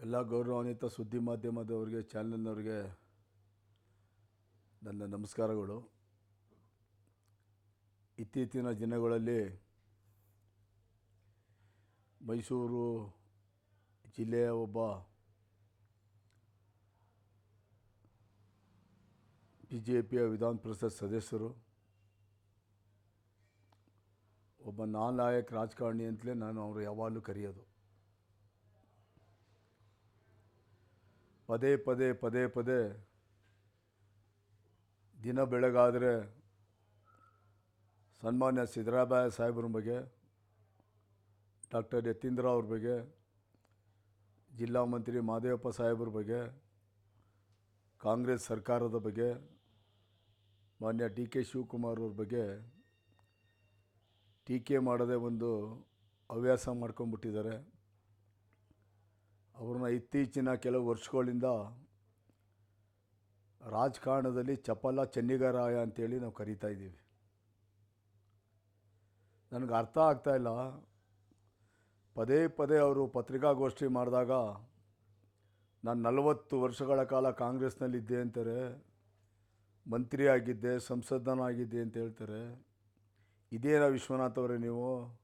ಎಲ್ಲ ಗೌರವಾನ್ವಿತ ಸುದ್ದಿ ಮಾಧ್ಯಮದವರಿಗೆ, ಚಾನಲ್ನವ್ರಿಗೆ ನನ್ನ ನಮಸ್ಕಾರಗಳು. ಇತ್ತೀಚಿನ ದಿನಗಳಲ್ಲಿ ಮೈಸೂರು ಜಿಲ್ಲೆಯ ಒಬ್ಬ ಬಿ ಜೆ ಪಿಯ ವಿಧಾನ ಪರಿಷತ್ ಸದಸ್ಯರು, ಒಬ್ಬ ನಾಲಾಯಕ್ ರಾಜಕಾರಣಿ ಅಂತಲೇ ನಾನು ಅವರು ಯಾವಾಗಲೂ ಕರೆಯೋದು. ಪದೇ ಪದೇ ಪದೇ ಪದೇ ದಿನ ಬೆಳಗಾದರೆ ಸನ್ಮಾನ್ಯ ಸಿದ್ದರಾಮಯ್ಯ ಸಾಹೇಬ್ರ ಬಗ್ಗೆ, ಡಾಕ್ಟರ್ ಯತೀಂದ್ರ ಅವ್ರ ಬಗ್ಗೆ, ಜಿಲ್ಲಾ ಮಂತ್ರಿ ಮಾದೇವಪ್ಪ ಸಾಹೇಬ್ರ ಬಗ್ಗೆ, ಕಾಂಗ್ರೆಸ್ ಸರ್ಕಾರದ ಬಗ್ಗೆ, ಮಾನ್ಯ ಡಿ ಕೆ ಶಿವಕುಮಾರ್ ಅವ್ರ ಬಗ್ಗೆ ಟೀಕೆ ಮಾಡದೆ ಒಂದು ಹವ್ಯಾಸ ಮಾಡ್ಕೊಂಡ್ಬಿಟ್ಟಿದ್ದಾರೆ. ಅವ್ರನ್ನ ಇತ್ತೀಚಿನ ಕೆಲವು ವರ್ಷಗಳಿಂದ ರಾಜಕಾರಣದಲ್ಲಿ ಚಪಲ ಚೆನ್ನಿಗರಾಯ ಅಂತೇಳಿ ನಾವು ಕರಿತಾ ಇದ್ದೀವಿ. ನನಗೆ ಅರ್ಥ ಆಗ್ತಾ ಇಲ್ಲ. ಪದೇ ಪದೇ ಅವರು ಪತ್ರಿಕಾಗೋಷ್ಠಿ ಮಾಡಿದಾಗ ನಾನು ನಲವತ್ತು ವರ್ಷಗಳ ಕಾಲ ಕಾಂಗ್ರೆಸ್ನಲ್ಲಿದ್ದೆ ಅಂತಾರೆ ಮಂತ್ರಿ ಆಗಿದ್ದೆ ಸಂಸದನಾಗಿದ್ದೆ ಅಂತ ಹೇಳ್ತಾರೆ. ಇದೇನ ವಿಶ್ವನಾಥ್ ಅವರೇ ನೀವು?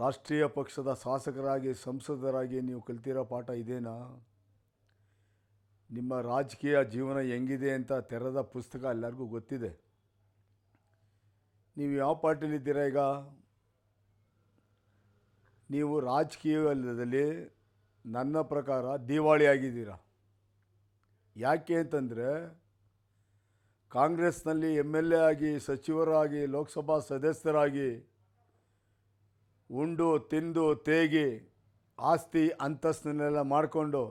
ರಾಷ್ಟ್ರೀಯ ಪಕ್ಷದ ಶಾಸಕರಾಗಿ, ಸಂಸದರಾಗಿ ನೀವು ಕಲ್ತಿರೋ ಪಾಠ ಇದೇನಾ? ನಿಮ್ಮ ರಾಜಕೀಯ ಜೀವನ ಹೆಂಗಿದೆ ಅಂತ ತೆರೆದ ಪುಸ್ತಕ ಎಲ್ಲರಿಗೂ ಗೊತ್ತಿದೆ. ನೀವು ಯಾವ ಪಾರ್ಟಿಲಿದ್ದೀರಾ ಈಗ? ನೀವು ರಾಜಕೀಯದಲ್ಲಿ ನನ್ನ ಪ್ರಕಾರ ದಿವಾಳಿ ಆಗಿದ್ದೀರ? ಯಾಕೆ ಅಂತಂದರೆ ಕಾಂಗ್ರೆಸ್ನಲ್ಲಿ ಎಂ ಎಲ್ ಎ ಆಗಿ, ಸಚಿವರಾಗಿ, ಲೋಕಸಭಾ ಸದಸ್ಯರಾಗಿ ಉಂಡು, ತಿಂದು, ತೇಗಿ, ಆಸ್ತಿ ಅಂತಸ್ತನ್ನೆಲ್ಲ ಮಾಡಿಕೊಂಡು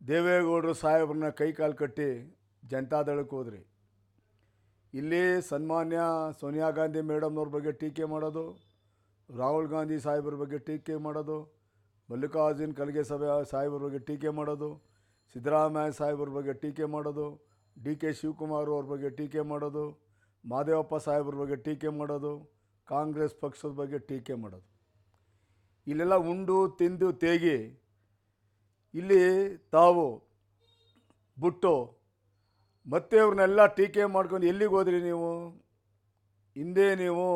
ದೇವೇಗೌಡರು ಸಾಹೇಬ್ರನ್ನ ಕೈಕಾಲು ಕಟ್ಟಿ ಜನತಾದಳಕ್ಕೆ ಹೋದ್ರಿ. ಇಲ್ಲಿ ಸನ್ಮಾನ್ಯ ಸೋನಿಯಾ ಗಾಂಧಿ ಮೇಡಮ್ನವ್ರ ಬಗ್ಗೆ ಟೀಕೆ ಮಾಡೋದು, ರಾಹುಲ್ ಗಾಂಧಿ ಸಾಹೇಬ್ರ ಬಗ್ಗೆ ಟೀಕೆ ಮಾಡೋದು, ಮಲ್ಲಿಕಾರ್ಜುನ್ ಖರ್ಗೆ ಸಭೆ ಸಾಹೇಬ್ರ ಬಗ್ಗೆ ಟೀಕೆ ಮಾಡೋದು, ಸಿದ್ದರಾಮಯ್ಯ ಸಾಹೇಬ್ರ ಬಗ್ಗೆ ಟೀಕೆ ಮಾಡೋದು, ಡಿ ಕೆ ಶಿವಕುಮಾರ್ ಅವ್ರ ಬಗ್ಗೆ ಟೀಕೆ ಮಾಡೋದು, ಮಾದೇವಪ್ಪ ಸಾಹೇಬ್ರ ಬಗ್ಗೆ ಟೀಕೆ ಮಾಡೋದು ಕಾಂಗ್ರೆಸ್ ಪಕ್ಷದ ಬಗ್ಗೆ ಟೀಕೆ ಮಾಡೋದು. ಇಲ್ಲೆಲ್ಲ ಉಂಡು, ತಿಂದು, ತೇಗಿ. ಇಲ್ಲಿ ತಾವು ಬುಟ್ಟು. ಮತ್ತೆ ಅವ್ರನ್ನೆಲ್ಲ ಟೀಕೆ ಮಾಡ್ಕೊಂಡು ಎಲ್ಲಿಗೆ ಹೋದ್ರಿ ನೀವು? ಹಿಂದೆ ನೀವು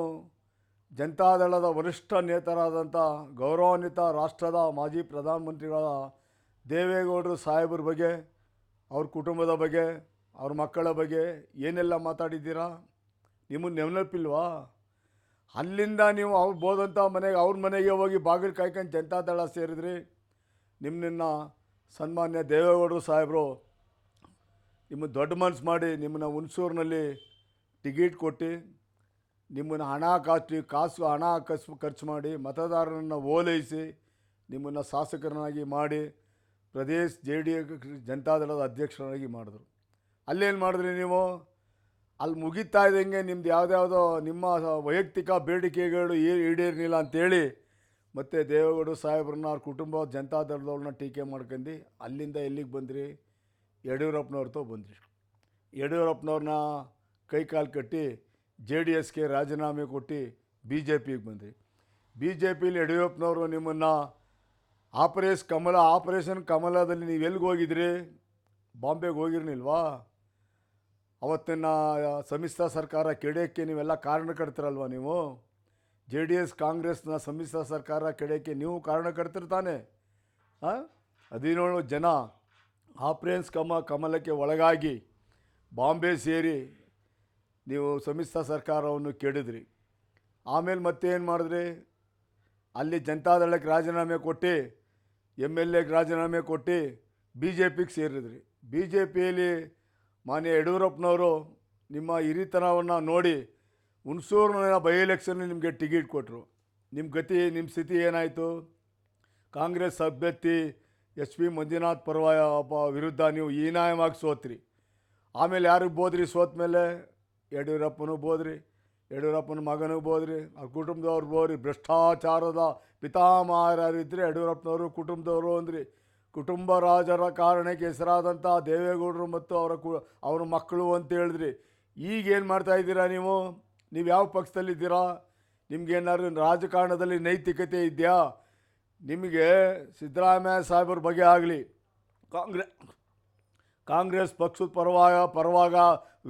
ಜನತಾದಳದ ವರಿಷ್ಠ ನೇತರಾದಂಥ ಗೌರವಾನ್ವಿತ ರಾಷ್ಟ್ರದ ಮಾಜಿ ಪ್ರಧಾನಮಂತ್ರಿಗಳ ದೇವೇಗೌಡರು ಸಾಹೇಬ್ರ ಬಗ್ಗೆ, ಅವ್ರ ಕುಟುಂಬದ ಬಗ್ಗೆ, ಅವ್ರ ಮಕ್ಕಳ ಬಗ್ಗೆ ಏನೆಲ್ಲ ಮಾತಾಡಿದ್ದೀರಾ? ನಿಮ್ಮನ್ನು ನೆನಪಿಲ್ವಾ? ಅಲ್ಲಿಂದ ನೀವು ಅವ್ರು ಬೋದಂಥ ಮನೆಗೆ, ಅವ್ರ ಮನೆಗೆ ಹೋಗಿ ಬಾಗಿಲು ಕಾಯ್ಕೊಂಡು ಜನತಾದಳ ಸೇರಿದ್ರಿ. ನಿಮ್ಮನ್ನ ಸನ್ಮಾನ್ಯ ದೇವೇಗೌಡರು ಸಾಹೇಬರು ನಿಮ್ಮ ದೊಡ್ಡ ಮನಸ್ಸು ಮಾಡಿ ನಿಮ್ಮನ್ನ ಹುಣಸೂರಿನಲ್ಲಿ ಟಿಕೆಟ್ ಕೊಟ್ಟು ನಿಮ್ಮನ್ನು ಹಣ ಕಾಸು ಹಣ ಕಸ್, ಖರ್ಚು ಮಾಡಿ ಮತದಾರರನ್ನು ಓಲೈಸಿ ನಿಮ್ಮನ್ನು ಶಾಸಕರನ್ನಾಗಿ ಮಾಡಿ ಪ್ರದೇಶ ಜೆ ಡಿ ಜನತಾದಳದ ಅಧ್ಯಕ್ಷರಾಗಿ ಮಾಡಿದ್ರು. ಅಲ್ಲೇನು ಮಾಡಿದ್ರಿ ನೀವು? ಅಲ್ಲಿ ಮುಗಿತಾ ಇದ್ದಂಗೆ ನಿಮ್ದು ಯಾವುದ್ಯಾವುದೋ ನಿಮ್ಮ ವೈಯಕ್ತಿಕ ಬೇಡಿಕೆಗಳು ಈಡೇರಲಿಲ್ಲ ಅಂತೇಳಿ ಮತ್ತು ದೇವೇಗೌಡರು ಸಾಹೇಬ್ರನ್ನ ಅವ್ರ ಕುಟುಂಬ ಜನತಾದಳದವ್ರನ್ನ ಟೀಕೆ ಮಾಡ್ಕೊಂಡು ಅಲ್ಲಿಂದ ಎಲ್ಲಿಗೆ ಬಂದ್ರಿ? ಯಡಿಯೂರಪ್ಪನವ್ರತೋ ಬಂದ್ರಿ. ಯಡಿಯೂರಪ್ಪನವ್ರನ್ನ ಕೈ ಕಾಲು ಕಟ್ಟಿ ಜೆ ಡಿ ಎಸ್ಗೆ ರಾಜೀನಾಮೆ ಕೊಟ್ಟು ಬಿ ಜೆ ಪಿಗೆ ಬಂದ್ರಿ. ಬಿ ಜೆ ಪಿಲಿ ಯಡಿಯೂರಪ್ಪನವರು ನಿಮ್ಮನ್ನು ಆಪರೇಷ್ ಕಮಲ, ಆಪರೇಷನ್ ಕಮಲದಲ್ಲಿ ನೀವು ಎಲ್ಲಿಗೆ ಹೋಗಿದ್ರಿ? ಬಾಂಬೆಗೆ ಹೋಗಿರ್ನಿಲ್ವಾ ಅವತ್ತಿನ ಸಮ್ಮಿಶ್ರ ಸರ್ಕಾರ ಕೆಡೆಯೋಕ್ಕೆ ನೀವೆಲ್ಲ ಕಾರಣಕರ್ತರಲ್ವ ನೀವು? ಜೆ ಡಿ ಎಸ್ ಕಾಂಗ್ರೆಸ್ನ ಸಮ್ಮಿಶ್ರ ಸರ್ಕಾರ ಕೆಡೆಯೋಕ್ಕೆ ನೀವು ಕಾರಣಕರ್ತಿರ್ತಾನೆ ಹಾಂ ಹದಿನೇಳು ಜನ ಆಪ್ರೇನ್ಸ್ ಕಮ, ಕಮಲಕ್ಕೆ ಒಳಗಾಗಿ ಬಾಂಬೆ ಸೇರಿ ನೀವು ಸಮ್ಮಿಶ್ರ ಸರ್ಕಾರವನ್ನು ಕೆಡಿದ್ರಿ. ಆಮೇಲೆ ಮತ್ತೆ ಏನು ಮಾಡಿದ್ರಿ? ಅಲ್ಲಿ ಜನತಾದಳಕ್ಕೆ ರಾಜೀನಾಮೆ ಕೊಟ್ಟು, ಎಂ ಎಲ್ ಎಗೆ ರಾಜೀನಾಮೆ ಕೊಟ್ಟು ಬಿ ಜೆ ಪಿಗೆ ಸೇರಿದ್ರಿ. ಬಿ ಜೆ ಪಿಯಲ್ಲಿ ಮಾನ್ಯ ಯಡಿಯೂರಪ್ಪನವರು ನಿಮ್ಮ ಹಿರಿತನವನ್ನು ನೋಡಿ ಹುಣಸೂರಿನ ಬೈ ಎಲೆಕ್ಷನ್ ನಿಮಗೆ ಟಿಕೆಟ್ ಕೊಟ್ಟರು ನಿಮ್ಮ ಗತಿ ನಿಮ್ಮ ಸ್ಥಿತಿ ಏನಾಯಿತು? ಕಾಂಗ್ರೆಸ್ ಅಭ್ಯರ್ಥಿ ಎಚ್ ಪಿ ಮಂಜುನಾಥ್ ಪರ್ವ ವಿರುದ್ಧ ನೀವು ಹೀನಾಯವಾಗಿ ಸೋತ್ರಿ. ಆಮೇಲೆ ಯಾರಿಗೆ ಬೋದ್ರಿ ಸೋತ ಮೇಲೆ? ಯಡಿಯೂರಪ್ಪನೂ ಬೋದ್ರಿ, ಯಡಿಯೂರಪ್ಪನ ಮಗನಿಗೆ ಬೋದ್ರಿ, ಆ ಕುಟುಂಬದವ್ರು ಬೋದ್ರಿ. ಭ್ರಷ್ಟಾಚಾರದ ಪಿತಾಮಹಾರಿದ್ರೆ ಯಡಿಯೂರಪ್ಪನವರು ಕುಟುಂಬದವರು ಅಂದ್ರಿ. ಕುಟುಂಬ ರಾಜರ ಕಾರಣಕ್ಕೆ ಹೆಸರಾದಂಥ ದೇವೇಗೌಡರು ಮತ್ತು ಅವರ ಕು, ಅವರ ಮಕ್ಕಳು ಅಂತ ಹೇಳಿದ್ರಿ. ಈಗೇನು ಮಾಡ್ತಾ ಇದ್ದೀರಾ ನೀವು? ನೀವು ಯಾವ ಪಕ್ಷದಲ್ಲಿದ್ದೀರಾ ನಿಮ್ಗೇನಾದ್ರು ರಾಜಕಾರಣದಲ್ಲಿ ನೈತಿಕತೆ ಇದೆಯಾ? ನಿಮಗೆ ಸಿದ್ದರಾಮಯ್ಯ ಸಾಹೇಬ್ರ ಬಗ್ಗೆ ಆಗಲಿ. ಕಾಂಗ್ರೆ, ಕಾಂಗ್ರೆಸ್ ಪಕ್ಷದ ಪರವಾಗ ಪರವಾಗ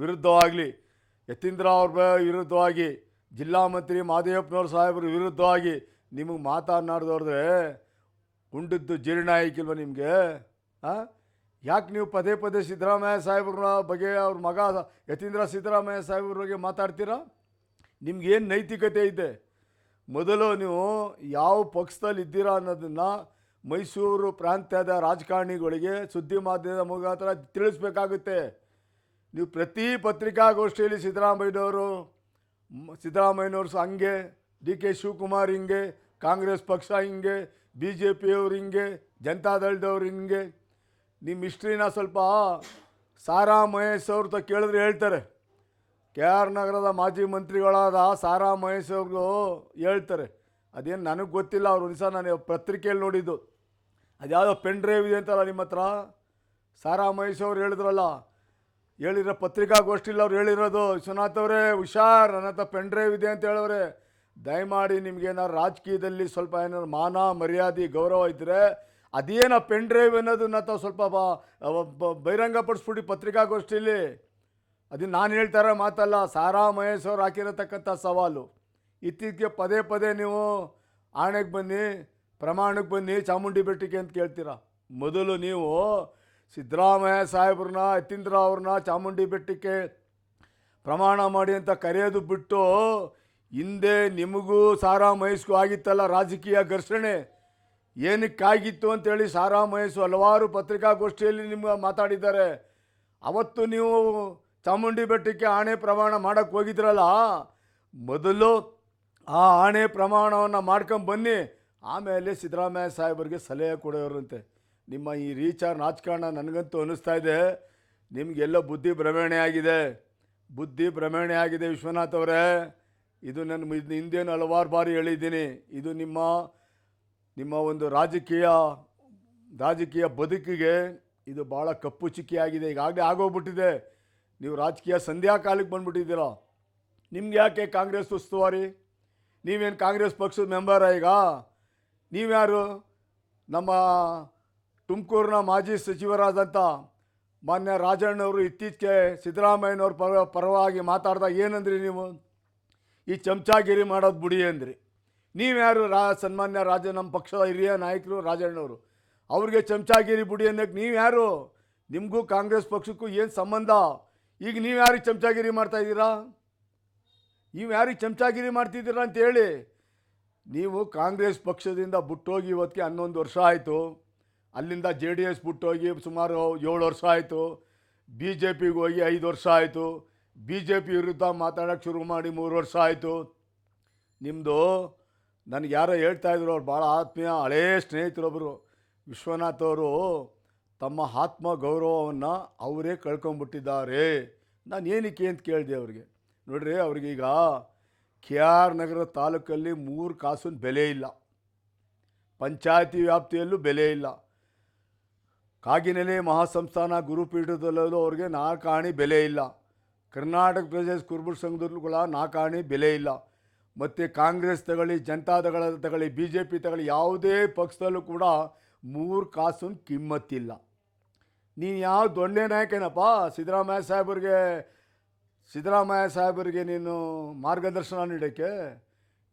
ವಿರುದ್ಧವಾಗಲಿ ಯತೀಂದ್ರ ಅವ್ರ ವಿರುದ್ಧವಾಗಿ, ಜಿಲ್ಲಾ ಮಂತ್ರಿ ಮಾದೇವಪ್ಪನವ್ರ ಸಾಹೇಬ್ರ ವಿರುದ್ಧವಾಗಿ ನಿಮಗೆ ಮಾತನಾಡ್ದವ್ರೆ ಉಂಡದ್ದು ಜೀರ್ಣ ಆಯ್ಕಿಲ್ವ ನಿಮಗೆ? ಹಾಂ ಯಾಕೆ ನೀವು ಪದೇ ಪದೇ ಸಿದ್ದರಾಮಯ್ಯ ಸಾಹೇಬ್ರ ಬಗ್ಗೆ ಅವ್ರ ಮಗ ಯತೀಂದ್ರ ಸಿದ್ದರಾಮಯ್ಯ ಸಾಹೇಬ್ರ ಬಗ್ಗೆ ಮಾತಾಡ್ತೀರಾ? ನಿಮ್ಗೇನು ನೈತಿಕತೆ ಇದೆ? ಮೊದಲು ನೀವು ಯಾವ ಪಕ್ಷದಲ್ಲಿ ಇದ್ದೀರಾ ಅನ್ನೋದನ್ನು ಮೈಸೂರು ಪ್ರಾಂತ್ಯದ ರಾಜಕಾರಣಿಗಳಿಗೆ ಸುದ್ದಿ ಮಾಧ್ಯಮದ ಮುಖಾಂತರ ತಿಳಿಸ್ಬೇಕಾಗುತ್ತೆ. ನೀವು ಪ್ರತಿ ಪತ್ರಿಕಾಗೋಷ್ಠಿಯಲ್ಲಿ ಸಿದ್ದರಾಮಯ್ಯನವರು ಸಿದ್ದರಾಮಯ್ಯನವರು ಹಂಗೆ, ಡಿ ಕೆ ಶಿವಕುಮಾರ್ ಹಿಂಗೆ, ಕಾಂಗ್ರೆಸ್ ಪಕ್ಷ ಹಿಂಗೆ ಬಿ ಜೆ ಪಿಯವ್ರು ಹಿಂಗೆ ಜನತಾದಳದವ್ರು ಹಿಂಗೆ ನಿಮ್ಮ ಹಿಸ್ಟ್ರಿನ ಸ್ವಲ್ಪ ಸಾರಾ ಮಹೇಶ್ ಅವ್ರ ತ ಕೇಳಿದ್ರೆ ಹೇಳ್ತಾರೆ. ಕೆ ಆರ್ ನಗರದ ಮಾಜಿ ಮಂತ್ರಿಗಳಾದ ಸಾರಾ ಮಹೇಶ್ ಅವ್ರಿಗೂ ಹೇಳ್ತಾರೆ. ಅದೇನು ನನಗೆ ಗೊತ್ತಿಲ್ಲ, ಅವ್ರು ಒಂದು ನಾನು ಪತ್ರಿಕೆಯಲ್ಲಿ ನೋಡಿದ್ದು. ಅದ್ಯಾವುದೋ ಪೆನ್ ಡ್ರೈವ್ ಇದೆ ಅಂತಲ್ಲ ನಿಮ್ಮ ಹತ್ರ? ಸಾರಾ ಮಹೇಶ್ ಅವ್ರು ಹೇಳಿದ್ರಲ್ಲ, ಹೇಳಿರೋ ಪತ್ರಿಕಾಗೋಷ್ಠಿಲಿ ಅವ್ರು ಹೇಳಿರೋದು ವಿಶ್ವನಾಥ್ ಅವರೇ ಹುಷಾರ್ ನನ್ನ ಹತ್ರ ಪೆನ್ ಡ್ರೈವ್ ಇದೆ ಅಂತ ಹೇಳವ್ರೆ. ದಯಮಾಡಿ ನಿಮಗೇನಾದ್ರು ರಾಜಕೀಯದಲ್ಲಿ ಸ್ವಲ್ಪ ಏನಾದ್ರು ಮಾನ, ಮರ್ಯಾದೆ, ಗೌರವ ಇದ್ದರೆ ಅದೇನೋ ಪೆನ್ ಡ್ರೈವ್ ಅನ್ನೋದನ್ನ ತಾವು ಸ್ವಲ್ಪ ಬಹಿರಂಗ ಬಹಿರಂಗಪಡಿಸ್ಬಿಡಿ ಪತ್ರಿಕಾಗೋಷ್ಠಿಲಿ. ಅದು ನಾನು ಹೇಳ್ತಾರ ಮಾತಲ್ಲ, ಸಾರಾ ಮಹೇಶ್ ಅವ್ರು ಹಾಕಿರತಕ್ಕಂಥ ಸವಾಲು. ಇತ್ತೀಚೆಗೆ ಪದೇ ಪದೇ ನೀವು ಆಣೆಗೆ ಬನ್ನಿ, ಪ್ರಮಾಣಕ್ಕೆ ಬನ್ನಿ, ಚಾಮುಂಡಿ ಬೆಟ್ಟಕ್ಕೆ ಅಂತ ಕೇಳ್ತೀರ? ಮೊದಲು ನೀವು ಸಿದ್ದರಾಮಯ್ಯ ಸಾಹೇಬ್ರನ್ನ, ಯತೀಂದ್ರ ಅವ್ರನ್ನ ಚಾಮುಂಡಿ ಬೆಟ್ಟಕ್ಕೆ ಪ್ರಮಾಣ ಮಾಡಿ ಅಂತ ಕರೆಯೋದು ಬಿಟ್ಟು ಹಿಂದೆ ನಿಮಗೂ ಸಾರಾ ಮಹೇಶ್ಗೂ ಆಗಿತ್ತಲ್ಲ ರಾಜಕೀಯ ಘರ್ಷಣೆ? ಏನಕ್ಕಾಗಿತ್ತು ಅಂತೇಳಿ ಸಾರಾ ಮಹೇಶ್ ಹಲವಾರು ಪತ್ರಿಕಾಗೋಷ್ಠಿಯಲ್ಲಿ ನಿಮ್ಗೆ ಮಾತಾಡಿದ್ದಾರೆ. ಅವತ್ತು ನೀವು ಚಾಮುಂಡಿ ಬೆಟ್ಟಕ್ಕೆ ಆಣೆ ಪ್ರಮಾಣ ಮಾಡೋಕ್ಕೆ ಹೋಗಿದ್ರಲ್ಲ? ಮೊದಲು ಆ ಆಣೆ ಪ್ರಮಾಣವನ್ನು ಮಾಡ್ಕೊಂಡು ಬನ್ನಿ. ಆಮೇಲೆ ಸಿದ್ದರಾಮಯ್ಯ ಸಾಹೇಬರಿಗೆ ಸಲಹೆ ಕೊಡೋರಂತೆ. ನಿಮ್ಮ ಈ ರೀಚಾರ್ ರಾಜಕಾರಣ ನನಗಂತೂ ಅನ್ನಿಸ್ತಾ ಇದೆ. ನಿಮಗೆಲ್ಲ ಬುದ್ಧಿ ಭ್ರಮಣೆ ಬುದ್ಧಿ ಭ್ರಮಣೆ ಆಗಿದೆ ವಿಶ್ವನಾಥ್ ಅವರೇ. ಇದು ನಾನು ಹಿಂದೇನು ಹಲವಾರು ಬಾರಿ ಹೇಳಿದ್ದೀನಿ. ಇದು ನಿಮ್ಮ ನಿಮ್ಮ ಒಂದು ರಾಜಕೀಯ ರಾಜಕೀಯ ಬದುಕಿಗೆ ಇದು ಭಾಳ ಕಪ್ಪು ಚುಕ್ಕಿಯಾಗಿದೆ ಈಗಾಗಲೇ ಆಗೋಗ್ಬಿಟ್ಟಿದೆ. ನೀವು ರಾಜಕೀಯ ಸಂಧ್ಯಾ ಕಾಲಕ್ಕೆ ಬಂದುಬಿಟ್ಟಿದ್ದೀರ. ನಿಮ್ಗೆ ಯಾಕೆ ಕಾಂಗ್ರೆಸ್ ಉಸ್ತುವಾರಿ? ನೀವೇನು ಕಾಂಗ್ರೆಸ್ ಪಕ್ಷದ ಮೆಂಬರ ಈಗ? ನೀವ್ಯಾರು? ನಮ್ಮ ತುಮಕೂರಿನ ಮಾಜಿ ಸಚಿವರಾದಂಥ ಮಾನ್ಯ ರಾಜಣ್ಣವರು ಇತ್ತೀಚೆಗೆ ಸಿದ್ದರಾಮಯ್ಯನವ್ರ ಪರ, ಪರವಾಗಿ ಮಾತಾಡ್ದಾಗ ಏನಂದ್ರಿ ನೀವು? ಈ ಚಮಚಾಗಿರಿ ಮಾಡೋದು ಬಿಡಿ ಅಂದ್ರಿ. ನೀವ್ಯಾರು ರಾ ಸನ್ಮಾನ್ಯ ರಾಜ ನಮ್ಮ ಪಕ್ಷದ ಹಿರಿಯ ನಾಯಕರು, ರಾಜಣ್ಣವರು, ಅವ್ರಿಗೆ ಚಮಚಾಗಿರಿ ಬಿಡಿ ಅನ್ನೋಕ್ಕೆ ನೀವ್ಯಾರು? ನಿಮಗೂ ಕಾಂಗ್ರೆಸ್ ಪಕ್ಷಕ್ಕೂ ಏನು ಸಂಬಂಧ? ಈಗ ನೀವು ಯಾರಿಗೆ ಚಮಚಾಗಿರಿ ಮಾಡ್ತಾ ಇದ್ದೀರಾ? ನೀವು ಯಾರಿಗೆ ಚಮಚಾಗಿರಿ ಮಾಡ್ತಿದ್ದೀರಾ ಅಂತ ಹೇಳಿ ನೀವು ಕಾಂಗ್ರೆಸ್ ಪಕ್ಷದಿಂದ ಬಿಟ್ಟೋಗಿ ಇವತ್ತಿಗೆ ಹನ್ನೊಂದು ವರ್ಷ ಆಯಿತು. ಅಲ್ಲಿಂದ ಜೆ ಡಿ ಎಸ್ ಬಿಟ್ಟೋಗಿ ಸುಮಾರು ಏಳು ವರ್ಷ ಆಯಿತು. ಬಿ ಜೆ ಪಿಗೆ ಹೋಗಿ ಐದು ವರ್ಷ ಆಯಿತು. ಬಿ ಜೆ ಪಿ ವಿರುದ್ಧ ಮಾತಾಡೋಕ್ಕೆ ಶುರು ಮಾಡಿ ಮೂರು ವರ್ಷ ಆಯಿತು. ನಿಮ್ಮದು ನನಗೆ ಯಾರೋ ಹೇಳ್ತಾ ಇದ್ರು, ಅವ್ರು ಭಾಳ ಆತ್ಮೀಯ, ಹಳೇ ಸ್ನೇಹಿತರೊಬ್ಬರು ವಿಶ್ವನಾಥ್ ಅವರು ತಮ್ಮ ಆತ್ಮ ಗೌರವವನ್ನು ಅವರೇ ಕಳ್ಕೊಂಬಿಟ್ಟಿದ್ದಾರೆ. ನಾನು ಏನಕ್ಕೆ ಅಂತ ಕೇಳಿದೆ ಅವ್ರಿಗೆ. ನೋಡ್ರಿ ಅವ್ರಿಗೀಗ ಕೆ ಆರ್ ನಗರ ತಾಲೂಕಲ್ಲಿ ಮೂರು ಕಾಸಿನ ಬೆಲೆ ಇಲ್ಲ. ಪಂಚಾಯತಿ ವ್ಯಾಪ್ತಿಯಲ್ಲೂ ಬೆಲೆ ಇಲ್ಲ. ಕಾಗಿನೆಲೆ ಮಹಾಸಂಸ್ಥಾನ ಗುರುಪೀಠದಲ್ಲೂ ಅವ್ರಿಗೆ ನಾಲ್ಕು ಆಣಿ ಬೆಲೆ ಇಲ್ಲ. ಕರ್ನಾಟಕ ಪ್ರದೇಶ ಕುರುಬರ ಕೂಡ ನಾಕಾಣಿ ಬೆಲೆ ಇಲ್ಲ. ಮತ್ತು ಕಾಂಗ್ರೆಸ್ ತಗೊಳ್ಳಿ ಜನತಾದಳ ತಗೊಳ್ಳಿ ಬಿ ಜೆ ಪಿ ತಗೊಳ್ಳಿ, ಯಾವುದೇ ಪಕ್ಷದಲ್ಲೂ ಕೂಡ ಮೂರು ಕಾಸು ಕಿಮ್ಮತ್ತಿಲ್ಲ. ನೀನು ಯಾವ ದೊಣ್ಣೆ ನಾಯಕನಪ್ಪ? ಸಿದ್ದರಾಮಯ್ಯ ಸಾಹೇಬರಿಗೆ ಸಿದ್ದರಾಮಯ್ಯ ಸಾಹೇಬರಿಗೆ ನೀನು ಮಾರ್ಗದರ್ಶನ ನೀಡೋಕ್ಕೆ?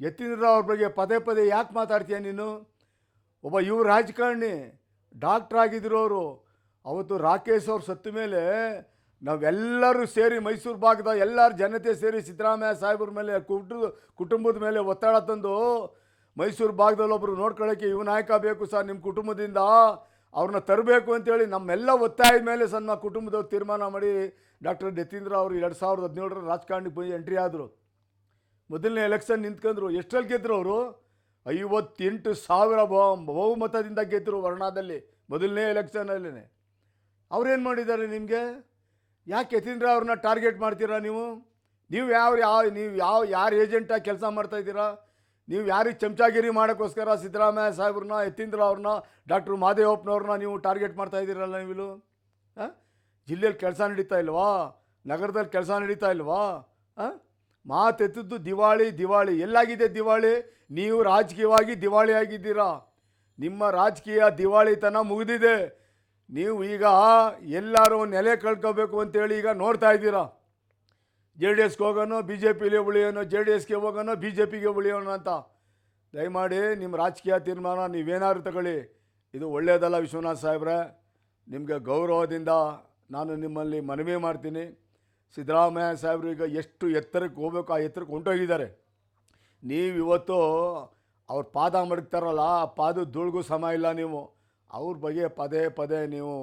ಯತೀಂದ್ರ ಅವ್ರ ಬಗ್ಗೆ ಪದೇ ಪದೇ ಯಾಕೆ ಮಾತಾಡ್ತೀಯ ನೀನು? ಒಬ್ಬ ಇವ್ರು ರಾಜಕಾರಣಿ, ಡಾಕ್ಟ್ರ್ ಆಗಿದ್ರು ಅವರು. ಅವತ್ತು ರಾಕೇಶ್ ಅವ್ರು ಸತ್ತ ಮೇಲೆ ನಾವೆಲ್ಲರೂ ಸೇರಿ ಮೈಸೂರು ಭಾಗದ ಎಲ್ಲರ ಜನತೆ ಸೇರಿ ಸಿದ್ದರಾಮಯ್ಯ ಸಾಹೇಬ್ರ ಮೇಲೆ ಕುಟು ಕುಟುಂಬದ ಮೇಲೆ ಒತ್ತಡ ತಂದು ಮೈಸೂರು ಭಾಗದಲ್ಲಿ ಒಬ್ಬರು ನೋಡ್ಕೊಳ್ಳೋಕ್ಕೆ ಇವ್ ನಾಯಕ ಬೇಕು ಸರ್ ನಿಮ್ಮ ಕುಟುಂಬದಿಂದ, ಅವ್ರನ್ನ ತರಬೇಕು ಅಂತೇಳಿ ನಮ್ಮೆಲ್ಲ ಒತ್ತಾಯದ ಮೇಲೆ ಸಣ್ಣ ಕುಟುಂಬದವ್ರು ತೀರ್ಮಾನ ಮಾಡಿ ಡಾಕ್ಟರ್ ಯತೀಂದ್ರ ಅವರು ಎರಡು ಸಾವಿರದ ಹದಿನೇಳರ ರಾಜಕಾರಣಕ್ಕೆ ಬಂದು ಎಂಟ್ರಿ ಆದರು. ಮೊದಲನೇ ಎಲೆಕ್ಷನ್ ನಿಂತ್ಕೊಂಡ್ರು ಎಷ್ಟರಲ್ಲಿ ಗೆದ್ದರು ಅವರು? ಐವತ್ತೆಂಟು ಸಾವಿರ ಬಹು- ಬಹುಮತದಿಂದ ಗೆದ್ದರು ವರ್ಣಾದಲ್ಲಿ, ಮೊದಲನೇ ಎಲೆಕ್ಷನಲ್ಲೇ ಅವ್ರೇನು ಮಾಡಿದ್ದಾರೆ ನಿಮಗೆ? ಯಾಕೆ ಯತೀಂದ್ರ ಅವ್ರನ್ನ ಟಾರ್ಗೆಟ್ ಮಾಡ್ತೀರಾ ನೀವು? ನೀವು ಯಾವ ಯಾವ, ನೀವು ಯಾವ, ಯಾರ ಏಜೆಂಟಾಗಿ ಕೆಲಸ ಮಾಡ್ತಾ ಇದ್ದೀರಾ? ನೀವು ಯಾರಿಗೆ ಚಮಚಾಗಿರಿ ಮಾಡೋಕ್ಕೋಸ್ಕರ ಸಿದ್ದರಾಮಯ್ಯ ಸಾಹೇಬ್ರನ್ನ, ಯತೀಂದ್ರ ಅವ್ರನ್ನ, ಡಾಕ್ಟ್ರು ಮಾದೇವಪ್ಪನವ್ರನ್ನ ನೀವು ಟಾರ್ಗೆಟ್ ಮಾಡ್ತಾ ಇದ್ದೀರಲ್ಲ ನೀವು ಹಾಂ? ಜಿಲ್ಲೆಯಲ್ಲಿ ಕೆಲಸ ನಡೀತಾ ಇಲ್ವಾ? ನಗರದಲ್ಲಿ ಕೆಲಸ ನಡೀತಾ ಇಲ್ವಾ? ಹಾಂ? ಮಾತೆತ್ತಿದ್ದು ದಿವಾಳಿ ದಿವಾಳಿ. ಎಲ್ಲಾಗಿದೆ ದಿವಾಳಿ? ನೀವು ರಾಜಕೀಯವಾಗಿ ದಿವಾಳಿ ಆಗಿದ್ದೀರಾ? ನಿಮ್ಮ ರಾಜಕೀಯ ದಿವಾಳಿತನ ಮುಗಿದಿದೆ. ನೀವು ಈಗ ಎಲ್ಲರೂ ನೆಲೆ ಕಳ್ಕೋಬೇಕು ಅಂತೇಳಿ ಈಗ ನೋಡ್ತಾ ಇದ್ದೀರಾ? ಜೆ ಡಿ ಎಸ್ಗೆ ಹೋಗೋಣ ಬಿ ಜೆ ಪಿಲಿ ಉಳಿಯೋಣ ಜೆ ಡಿ ಎಸ್ಗೆ ಹೋಗೋಣ ಬಿ ಜೆ ಪಿಗೆ ಉಳಿಯೋಣ ಅಂತ. ದಯಮಾಡಿ ನಿಮ್ಮ ರಾಜಕೀಯ ತೀರ್ಮಾನ ನೀವೇನಾದ್ರು ತಗೊಳ್ಳಿ. ಇದು ಒಳ್ಳೆಯದಲ್ಲ ವಿಶ್ವನಾಥ್ ಸಾಹೇಬ್ರೆ. ನಿಮಗೆ ಗೌರವದಿಂದ ನಾನು ನಿಮ್ಮಲ್ಲಿ ಮನವಿ ಮಾಡ್ತೀನಿ. ಸಿದ್ದರಾಮಯ್ಯ ಸಾಹೇಬರು ಈಗ ಎಷ್ಟು ಎತ್ತರಕ್ಕೆ ಹೋಗ್ಬೇಕು, ಆ ಎತ್ತರಕ್ಕೆ ಹೊಂಟೋಗಿದ್ದಾರೆ. ನೀವು ಇವತ್ತು ಅವ್ರ ಪಾದ ಮಡಗ್ತಾರಲ್ಲ, ಆ ಪಾದ ಧೂಳಿಗೂ ಸಮ ಇಲ್ಲ ನೀವು. ಅವ್ರ ಬಗ್ಗೆ ಪದೇ ಪದೇ ನೀವು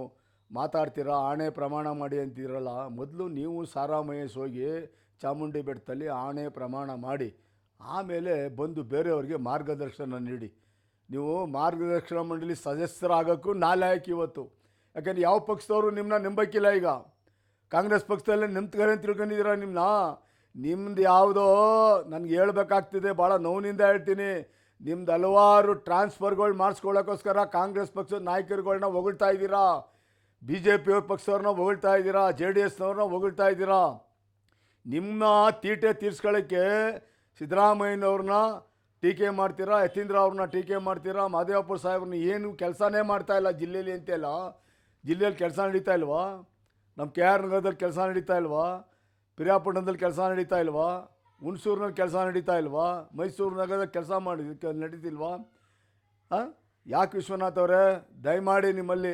ಮಾತಾಡ್ತೀರಾ, ಆಣೆ ಪ್ರಮಾಣ ಮಾಡಿ ಅಂತಿರಲ್ಲ, ಮೊದಲು ನೀವು ಸಾರಾ ಹೋಗಿ ಚಾಮುಂಡಿ ಬೆಟ್ಟದಲ್ಲಿ ಆಣೆ ಪ್ರಮಾಣ ಮಾಡಿ, ಆಮೇಲೆ ಬಂದು ಬೇರೆಯವ್ರಿಗೆ ಮಾರ್ಗದರ್ಶನ ನೀಡಿ. ನೀವು ಮಾರ್ಗದರ್ಶನ ಮಂಡಳಿ ಸದಸ್ಯರಾಗೋಕ್ಕೂ ನಾಲಾಯಕ್ ಇವತ್ತು. ಯಾಕಂದ್ರೆ ಯಾವ ಪಕ್ಷದವರು ನಿಮ್ಮನ್ನ ನಂಬಕ್ಕಿಲ್ಲ ಈಗ? ಕಾಂಗ್ರೆಸ್ ಪಕ್ಷದಲ್ಲೇ ನಿಂತ್ಕರೆ ಅಂತ ತಿಳ್ಕೊಂಡಿದ್ದೀರಾ ನಿಮ್ಮನ್ನ ನಿಮ್ದು ಯಾವುದೋ, ನನಗೆ ಹೇಳ್ಬೇಕಾಗ್ತಿದೆ, ಭಾಳ ನೋವಿನಿಂದ ಹೇಳ್ತೀನಿ. ನಿಮ್ದು ಹಲವಾರು ಟ್ರಾನ್ಸ್ಫರ್ಗಳು ಮಾಡಿಸ್ಕೊಳ್ಳೋಕ್ಕೋಸ್ಕರ ಕಾಂಗ್ರೆಸ್ ಪಕ್ಷದ ನಾಯಕರುಗಳನ್ನ ಹೊಗಳ್ತಾ ಇದ್ದೀರಾ? ಬಿ ಜೆ ಪಿ ಪಕ್ಷವ್ರನ್ನ ಹೊಗಳ್ತಾ ಇದ್ದೀರಾ? ಜೆ ಡಿ ಎಸ್ನವ್ರನ್ನ ಹೊಗಳ್ತಾ ಇದ್ದೀರಾ? ನಿಮ್ಮ ತೀಟೆ ತೀರ್ಸ್ಕೊಳ್ಳೋಕ್ಕೆ ಸಿದ್ದರಾಮಯ್ಯನವ್ರನ್ನ ಟೀಕೆ ಮಾಡ್ತೀರಾ? ಯತೀಂದ್ರ ಅವ್ರನ್ನ ಟೀಕೆ ಮಾಡ್ತೀರಾ? ಮಾದೇವಪ್ಪ ಸಾಹೇಬ್ರನ್ನ ಏನು ಕೆಲಸನೇ ಮಾಡ್ತಾ ಇಲ್ಲ ಜಿಲ್ಲೆಯಲ್ಲಿ ಅಂತೆಲ್ಲ? ಜಿಲ್ಲೆಯಲ್ಲಿ ಕೆಲಸ ನಡೀತಾ ಇಲ್ವಾ? ನಮ್ಮ ಕೆ ಆರ್ ನಗರದಲ್ಲಿ ಕೆಲಸ ನಡೀತಾ ಇಲ್ವಾ? ಪಿರಿಯಾಪಟ್ಟಣದಲ್ಲಿ ಕೆಲಸ ನಡೀತಾ ಇಲ್ವಾ? ಹುಣಸೂರಿನಲ್ಲಿ ಕೆಲಸ ನಡೀತಾ ಇಲ್ವಾ? ಮೈಸೂರು ನಗರದಲ್ಲಿ ಕೆಲಸ ಮಾಡಿ ನಡೀತಿಲ್ವಾ? ಹಾಂ ಯಾಕೆ ವಿಶ್ವನಾಥ್ ಅವರೇ? ದಯಮಾಡಿ ನಿಮ್ಮಲ್ಲಿ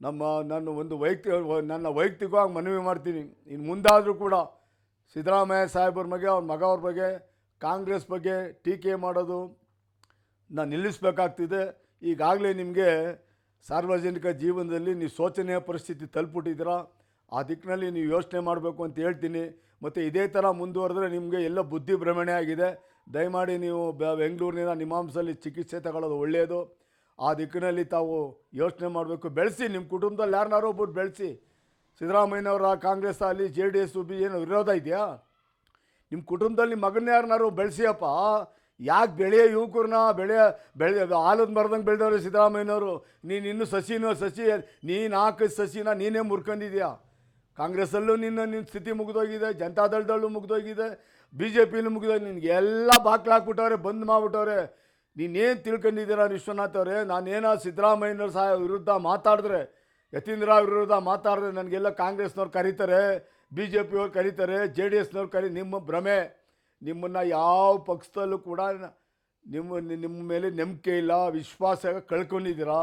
ನಮ್ಮ, ನನ್ನ ಒಂದು ವೈಯಕ್ತಿಕ ನನ್ನ ವೈಯಕ್ತಿಕವಾಗಿ ಮನವಿ ಮಾಡ್ತೀನಿ. ಇನ್ನು ಮುಂದಾದರೂ ಕೂಡ ಸಿದ್ದರಾಮಯ್ಯ ಸಾಹೇಬ್ರ ಬಗ್ಗೆ, ಅವ್ರ ಮಗ ಅವ್ರ ಬಗ್ಗೆ, ಕಾಂಗ್ರೆಸ್ ಬಗ್ಗೆ ಟೀಕೆ ಮಾಡೋದು ನಾನು ನಿಲ್ಲಿಸಬೇಕಾಗ್ತಿದೆ. ಈಗಾಗಲೇ ನಿಮಗೆ ಸಾರ್ವಜನಿಕ ಜೀವನದಲ್ಲಿ ನೀವು ಶೋಚನೀಯ ಪರಿಸ್ಥಿತಿ ತಲುಪಿಟ್ಟಿದ್ದೀರಾ ಆ ದಿಕ್ಕಿನಲ್ಲಿ ನೀವು ಯೋಚನೆ ಮಾಡಬೇಕು ಅಂತ ಹೇಳ್ತೀನಿ. ಮತ್ತು ಇದೇ ಥರ ಮುಂದುವರೆದ್ರೆ ನಿಮಗೆ ಎಲ್ಲ ಬುದ್ಧಿ ಭ್ರಮಣೆ ಆಗಿದೆ. ದಯಮಾಡಿ ನೀವು ಬೆಂಗಳೂರಿನ ನಿಮಾಂಸಲ್ಲಿ ಚಿಕಿತ್ಸೆ ತಗೊಳ್ಳೋದು ಒಳ್ಳೆಯದು ಆ ದಿಕ್ಕಿನಲ್ಲಿ ತಾವು ಯೋಚನೆ ಮಾಡಬೇಕು. ಬೆಳೆಸಿ ನಿಮ್ಮ ಕುಟುಂಬದಲ್ಲಿ ಯಾರನ್ನಾರೋ ಒಬ್ಬರು ಬೆಳೆಸಿ. ಸಿದ್ದರಾಮಯ್ಯನವರ ಕಾಂಗ್ರೆಸ್ ಅಲ್ಲಿ ಜೆ ಡಿ ಎಸ್, ಬಿ ಏನು ವಿರೋಧ ಇದೆಯಾ? ನಿಮ್ಮ ಕುಟುಂಬದಲ್ಲಿ ಮಗನ ಯಾರನ್ನಾರು ಬೆಳೆಸಿಯಪ್ಪ? ಯಾಕೆ ಬೆಳೆಯ ಯುವಕರನ್ನ ಬೆಳೆಯ ಬೆಳೆ ಆಲದ ಮರದಂಗೆ ಬೆಳೆದವ್ರೆ ಸಿದ್ದರಾಮಯ್ಯನವರು? ನೀನು ಇನ್ನೂ ಸಸಿನೋ ಸಸಿ, ನೀನು ಹಾಕಿದ ಸಸಿನ ನೀನೇ ಮುರ್ಕೊಂಡಿದ್ಯಾ? ಕಾಂಗ್ರೆಸ್ಸಲ್ಲೂ ನಿನ್ನ ನಿನ್ನ ಸ್ಥಿತಿ ಮುಗಿದೋಗಿದೆ ಜನತಾದಳದಲ್ಲೂ ಮುಗಿದೋಗಿದೆ ಬಿ ಜೆ ಪಿಲೂ ಮುಗಿದೋಗಿ ನಿನಗೆ ಎಲ್ಲ ಬಾಕ್ಲಾಕ್ಬಿಟ್ಟವ್ರೆ ಬಂದ್ ಮಾಡಿಬಿಟ್ಟವ್ರೆ. ನೀನೇನು ತಿಳ್ಕೊಂಡಿದ್ದೀರಾ ವಿಶ್ವನಾಥ್ ಅವರೇ? ನಾನೇನೋ ಸಿದ್ದರಾಮಯ್ಯನವ್ರ ಸಹ ವಿರುದ್ಧ ಮಾತಾಡಿದ್ರೆ, ಯತೀಂದ್ರ ವಿರುದ್ಧ ಮಾತಾಡಿದ್ರೆ ನನಗೆಲ್ಲ ಕಾಂಗ್ರೆಸ್ನವ್ರು ಕರೀತಾರೆ ಬಿ ಜೆ ಪಿಯವ್ರು ಕರೀತಾರೆ, ಜೆ ಡಿ ಎಸ್ನವ್ರು ಕರಿ, ನಿಮ್ಮ ಭ್ರಮೆ. ನಿಮ್ಮನ್ನು ಯಾವ ಪಕ್ಷದಲ್ಲೂ ಕೂಡ ನಿಮ್ಮ ನಿಮ್ಮ ಮೇಲೆ ನಂಬಿಕೆ ಇಲ್ಲ, ವಿಶ್ವಾಸ ಕಳ್ಕೊಂಡಿದ್ದೀರಾ?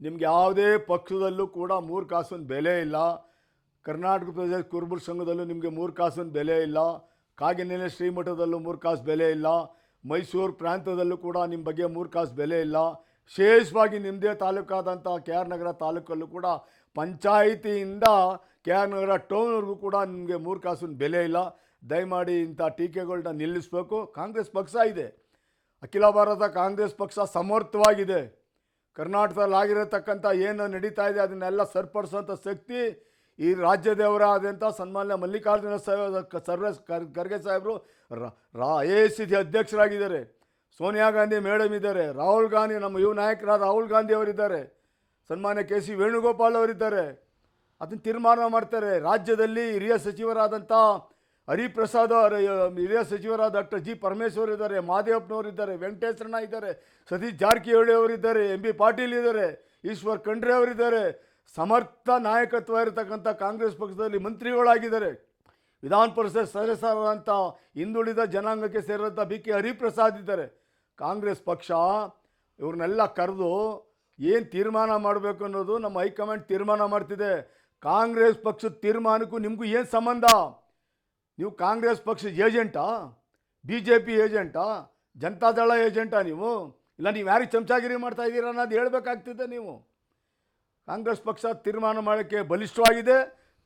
ನಿಮ್ಗೆ ಯಾವುದೇ ಪಕ್ಷದಲ್ಲೂ ಕೂಡ ಮೂರು ಕಾಸಿನ ಬೆಲೆ ಇಲ್ಲ. ಕರ್ನಾಟಕ ಪ್ರದೇಶ ಕುರುಬರ ಸಂಘದಲ್ಲೂ ನಿಮಗೆ ಮೂರು ಕಾಸಿನ ಬೆಲೆ ಇಲ್ಲ. ಕಾಗಿನೆಲೆ ಶ್ರೀಮಠದಲ್ಲೂ ಮೂರು ಕಾಸು ಬೆಲೆ ಇಲ್ಲ. ಮೈಸೂರು ಪ್ರಾಂತ್ಯದಲ್ಲೂ ಕೂಡ ನಿಮ್ಮ ಬಗ್ಗೆ ಮೂರು ಕಾಸು ಬೆಲೆ ಇಲ್ಲ. ವಿಶೇಷವಾಗಿ ನಿಮ್ಮದೇ ತಾಲೂಕಾದಂಥ ಕೆ ಆರ್ ನಗರ ತಾಲೂಕಲ್ಲೂ ಕೂಡ ಪಂಚಾಯಿತಿಯಿಂದ ಕೆ ಆರ್ ನಗರ ಟೌನ್ವರೆಗೂ ಕೂಡ ನಿಮಗೆ ಮೂರು ಕಾಸಿನ ಬೆಲೆ ಇಲ್ಲ. ದಯಮಾಡಿ ಇಂಥ ಟೀಕೆಗಳನ್ನ ನಿಲ್ಲಿಸಬೇಕು. ಕಾಂಗ್ರೆಸ್ ಪಕ್ಷ ಇದೆ. ಅಖಿಲ ಭಾರತ ಕಾಂಗ್ರೆಸ್ ಪಕ್ಷ ಸಮರ್ಥವಾಗಿದೆ. ಕರ್ನಾಟಕದಲ್ಲಿ ಆಗಿರತಕ್ಕಂಥ ಏನು ನಡೀತಾ ಇದೆ ಅದನ್ನೆಲ್ಲ ಸರಿಪಡಿಸುವಂಥ ಶಕ್ತಿ ಈ ರಾಜ್ಯದೇವರಾದಂಥ ಸನ್ಮಾನ್ಯ ಮಲ್ಲಿಕಾರ್ಜುನ ಸರ್ವ ಖರ್- ಖರ್ಗೆ ಸಾಹೇಬರು ರಾ ಎ ಸಿ ಸಿ ಅಧ್ಯಕ್ಷರಾಗಿದ್ದಾರೆ. ಸೋನಿಯಾ ಗಾಂಧಿ ಮೇಡಮ್ ಇದ್ದಾರೆ. ರಾಹುಲ್ ಗಾಂಧಿ, ನಮ್ಮ ಯುವ ನಾಯಕರಾದ ರಾಹುಲ್ ಗಾಂಧಿ ಅವರಿದ್ದಾರೆ. ಸನ್ಮಾನ್ಯ ಕೆ ಸಿ ವೇಣುಗೋಪಾಲ್ ಅವರಿದ್ದಾರೆ. ಅದನ್ನು ತೀರ್ಮಾನ ಮಾಡ್ತಾರೆ. ರಾಜ್ಯದಲ್ಲಿ ಹಿರಿಯ ಸಚಿವರಾದಂಥ ಹರಿಪ್ರಸಾದ್ ಹಿರಿಯ ಸಚಿವರಾದ ಡಾಕ್ಟರ್ ಜಿ ಪರಮೇಶ್ವರ್ ಇದ್ದಾರೆ. ಮಾದೇವಪ್ಪನವರಿದ್ದಾರೆ ವೆಂಕಟೇಶ್ವರಣ್ಣ ಇದ್ದಾರೆ. ಸತೀಶ್ ಜಾರಕಿಹೊಳಿ ಅವರಿದ್ದಾರೆ. ಎಂ ಬಿ ಪಾಟೀಲ್ ಇದ್ದಾರೆ. ಈಶ್ವರ್ ಖಂಡ್ರೆ ಅವರಿದ್ದಾರೆ. ಸಮರ್ಥ ನಾಯಕತ್ವ ಇರತಕ್ಕಂಥ ಕಾಂಗ್ರೆಸ್ ಪಕ್ಷದಲ್ಲಿ ಮಂತ್ರಿಗಳಾಗಿದ್ದಾರೆ. ವಿಧಾನ ಪರಿಷತ್ ಸದಸ್ಯರಾದಂಥ ಹಿಂದುಳಿದ ಜನಾಂಗಕ್ಕೆ ಸೇರಿದಂಥ ಬಿ ಕೆ ಹರಿಪ್ರಸಾದ್ ಇದ್ದಾರೆ. ಕಾಂಗ್ರೆಸ್ ಪಕ್ಷ ಇವ್ರನ್ನೆಲ್ಲ ಕರೆದು ಏನು ತೀರ್ಮಾನ ಮಾಡಬೇಕು ಅನ್ನೋದು ನಮ್ಮ ಹೈಕಮಾಂಡ್ ತೀರ್ಮಾನ ಮಾಡ್ತಿದೆ. ಕಾಂಗ್ರೆಸ್ ಪಕ್ಷದ ತೀರ್ಮಾನಕ್ಕೂ ನಿಮಗೂ ಏನು ಸಂಬಂಧ? ನೀವು ಕಾಂಗ್ರೆಸ್ ಪಕ್ಷದ ಏಜೆಂಟಾ ಬಿ ಜೆ ಪಿ ಏಜೆಂಟಾ, ಜನತಾದಳ ಏಜೆಂಟಾ ನೀವು? ಇಲ್ಲ, ನೀವು ಯಾರಿಗೆ ಚಮಚಾಗಿರಿ ಮಾಡ್ತಾ ಇದ್ದೀರ ಅನ್ನೋದು ಹೇಳಬೇಕಾಗ್ತಿದೆ ನೀವು. ಕಾಂಗ್ರೆಸ್ ಪಕ್ಷ ತೀರ್ಮಾನ ಮಾಡೋಕ್ಕೆ ಬಲಿಷ್ಠವಾಗಿದೆ.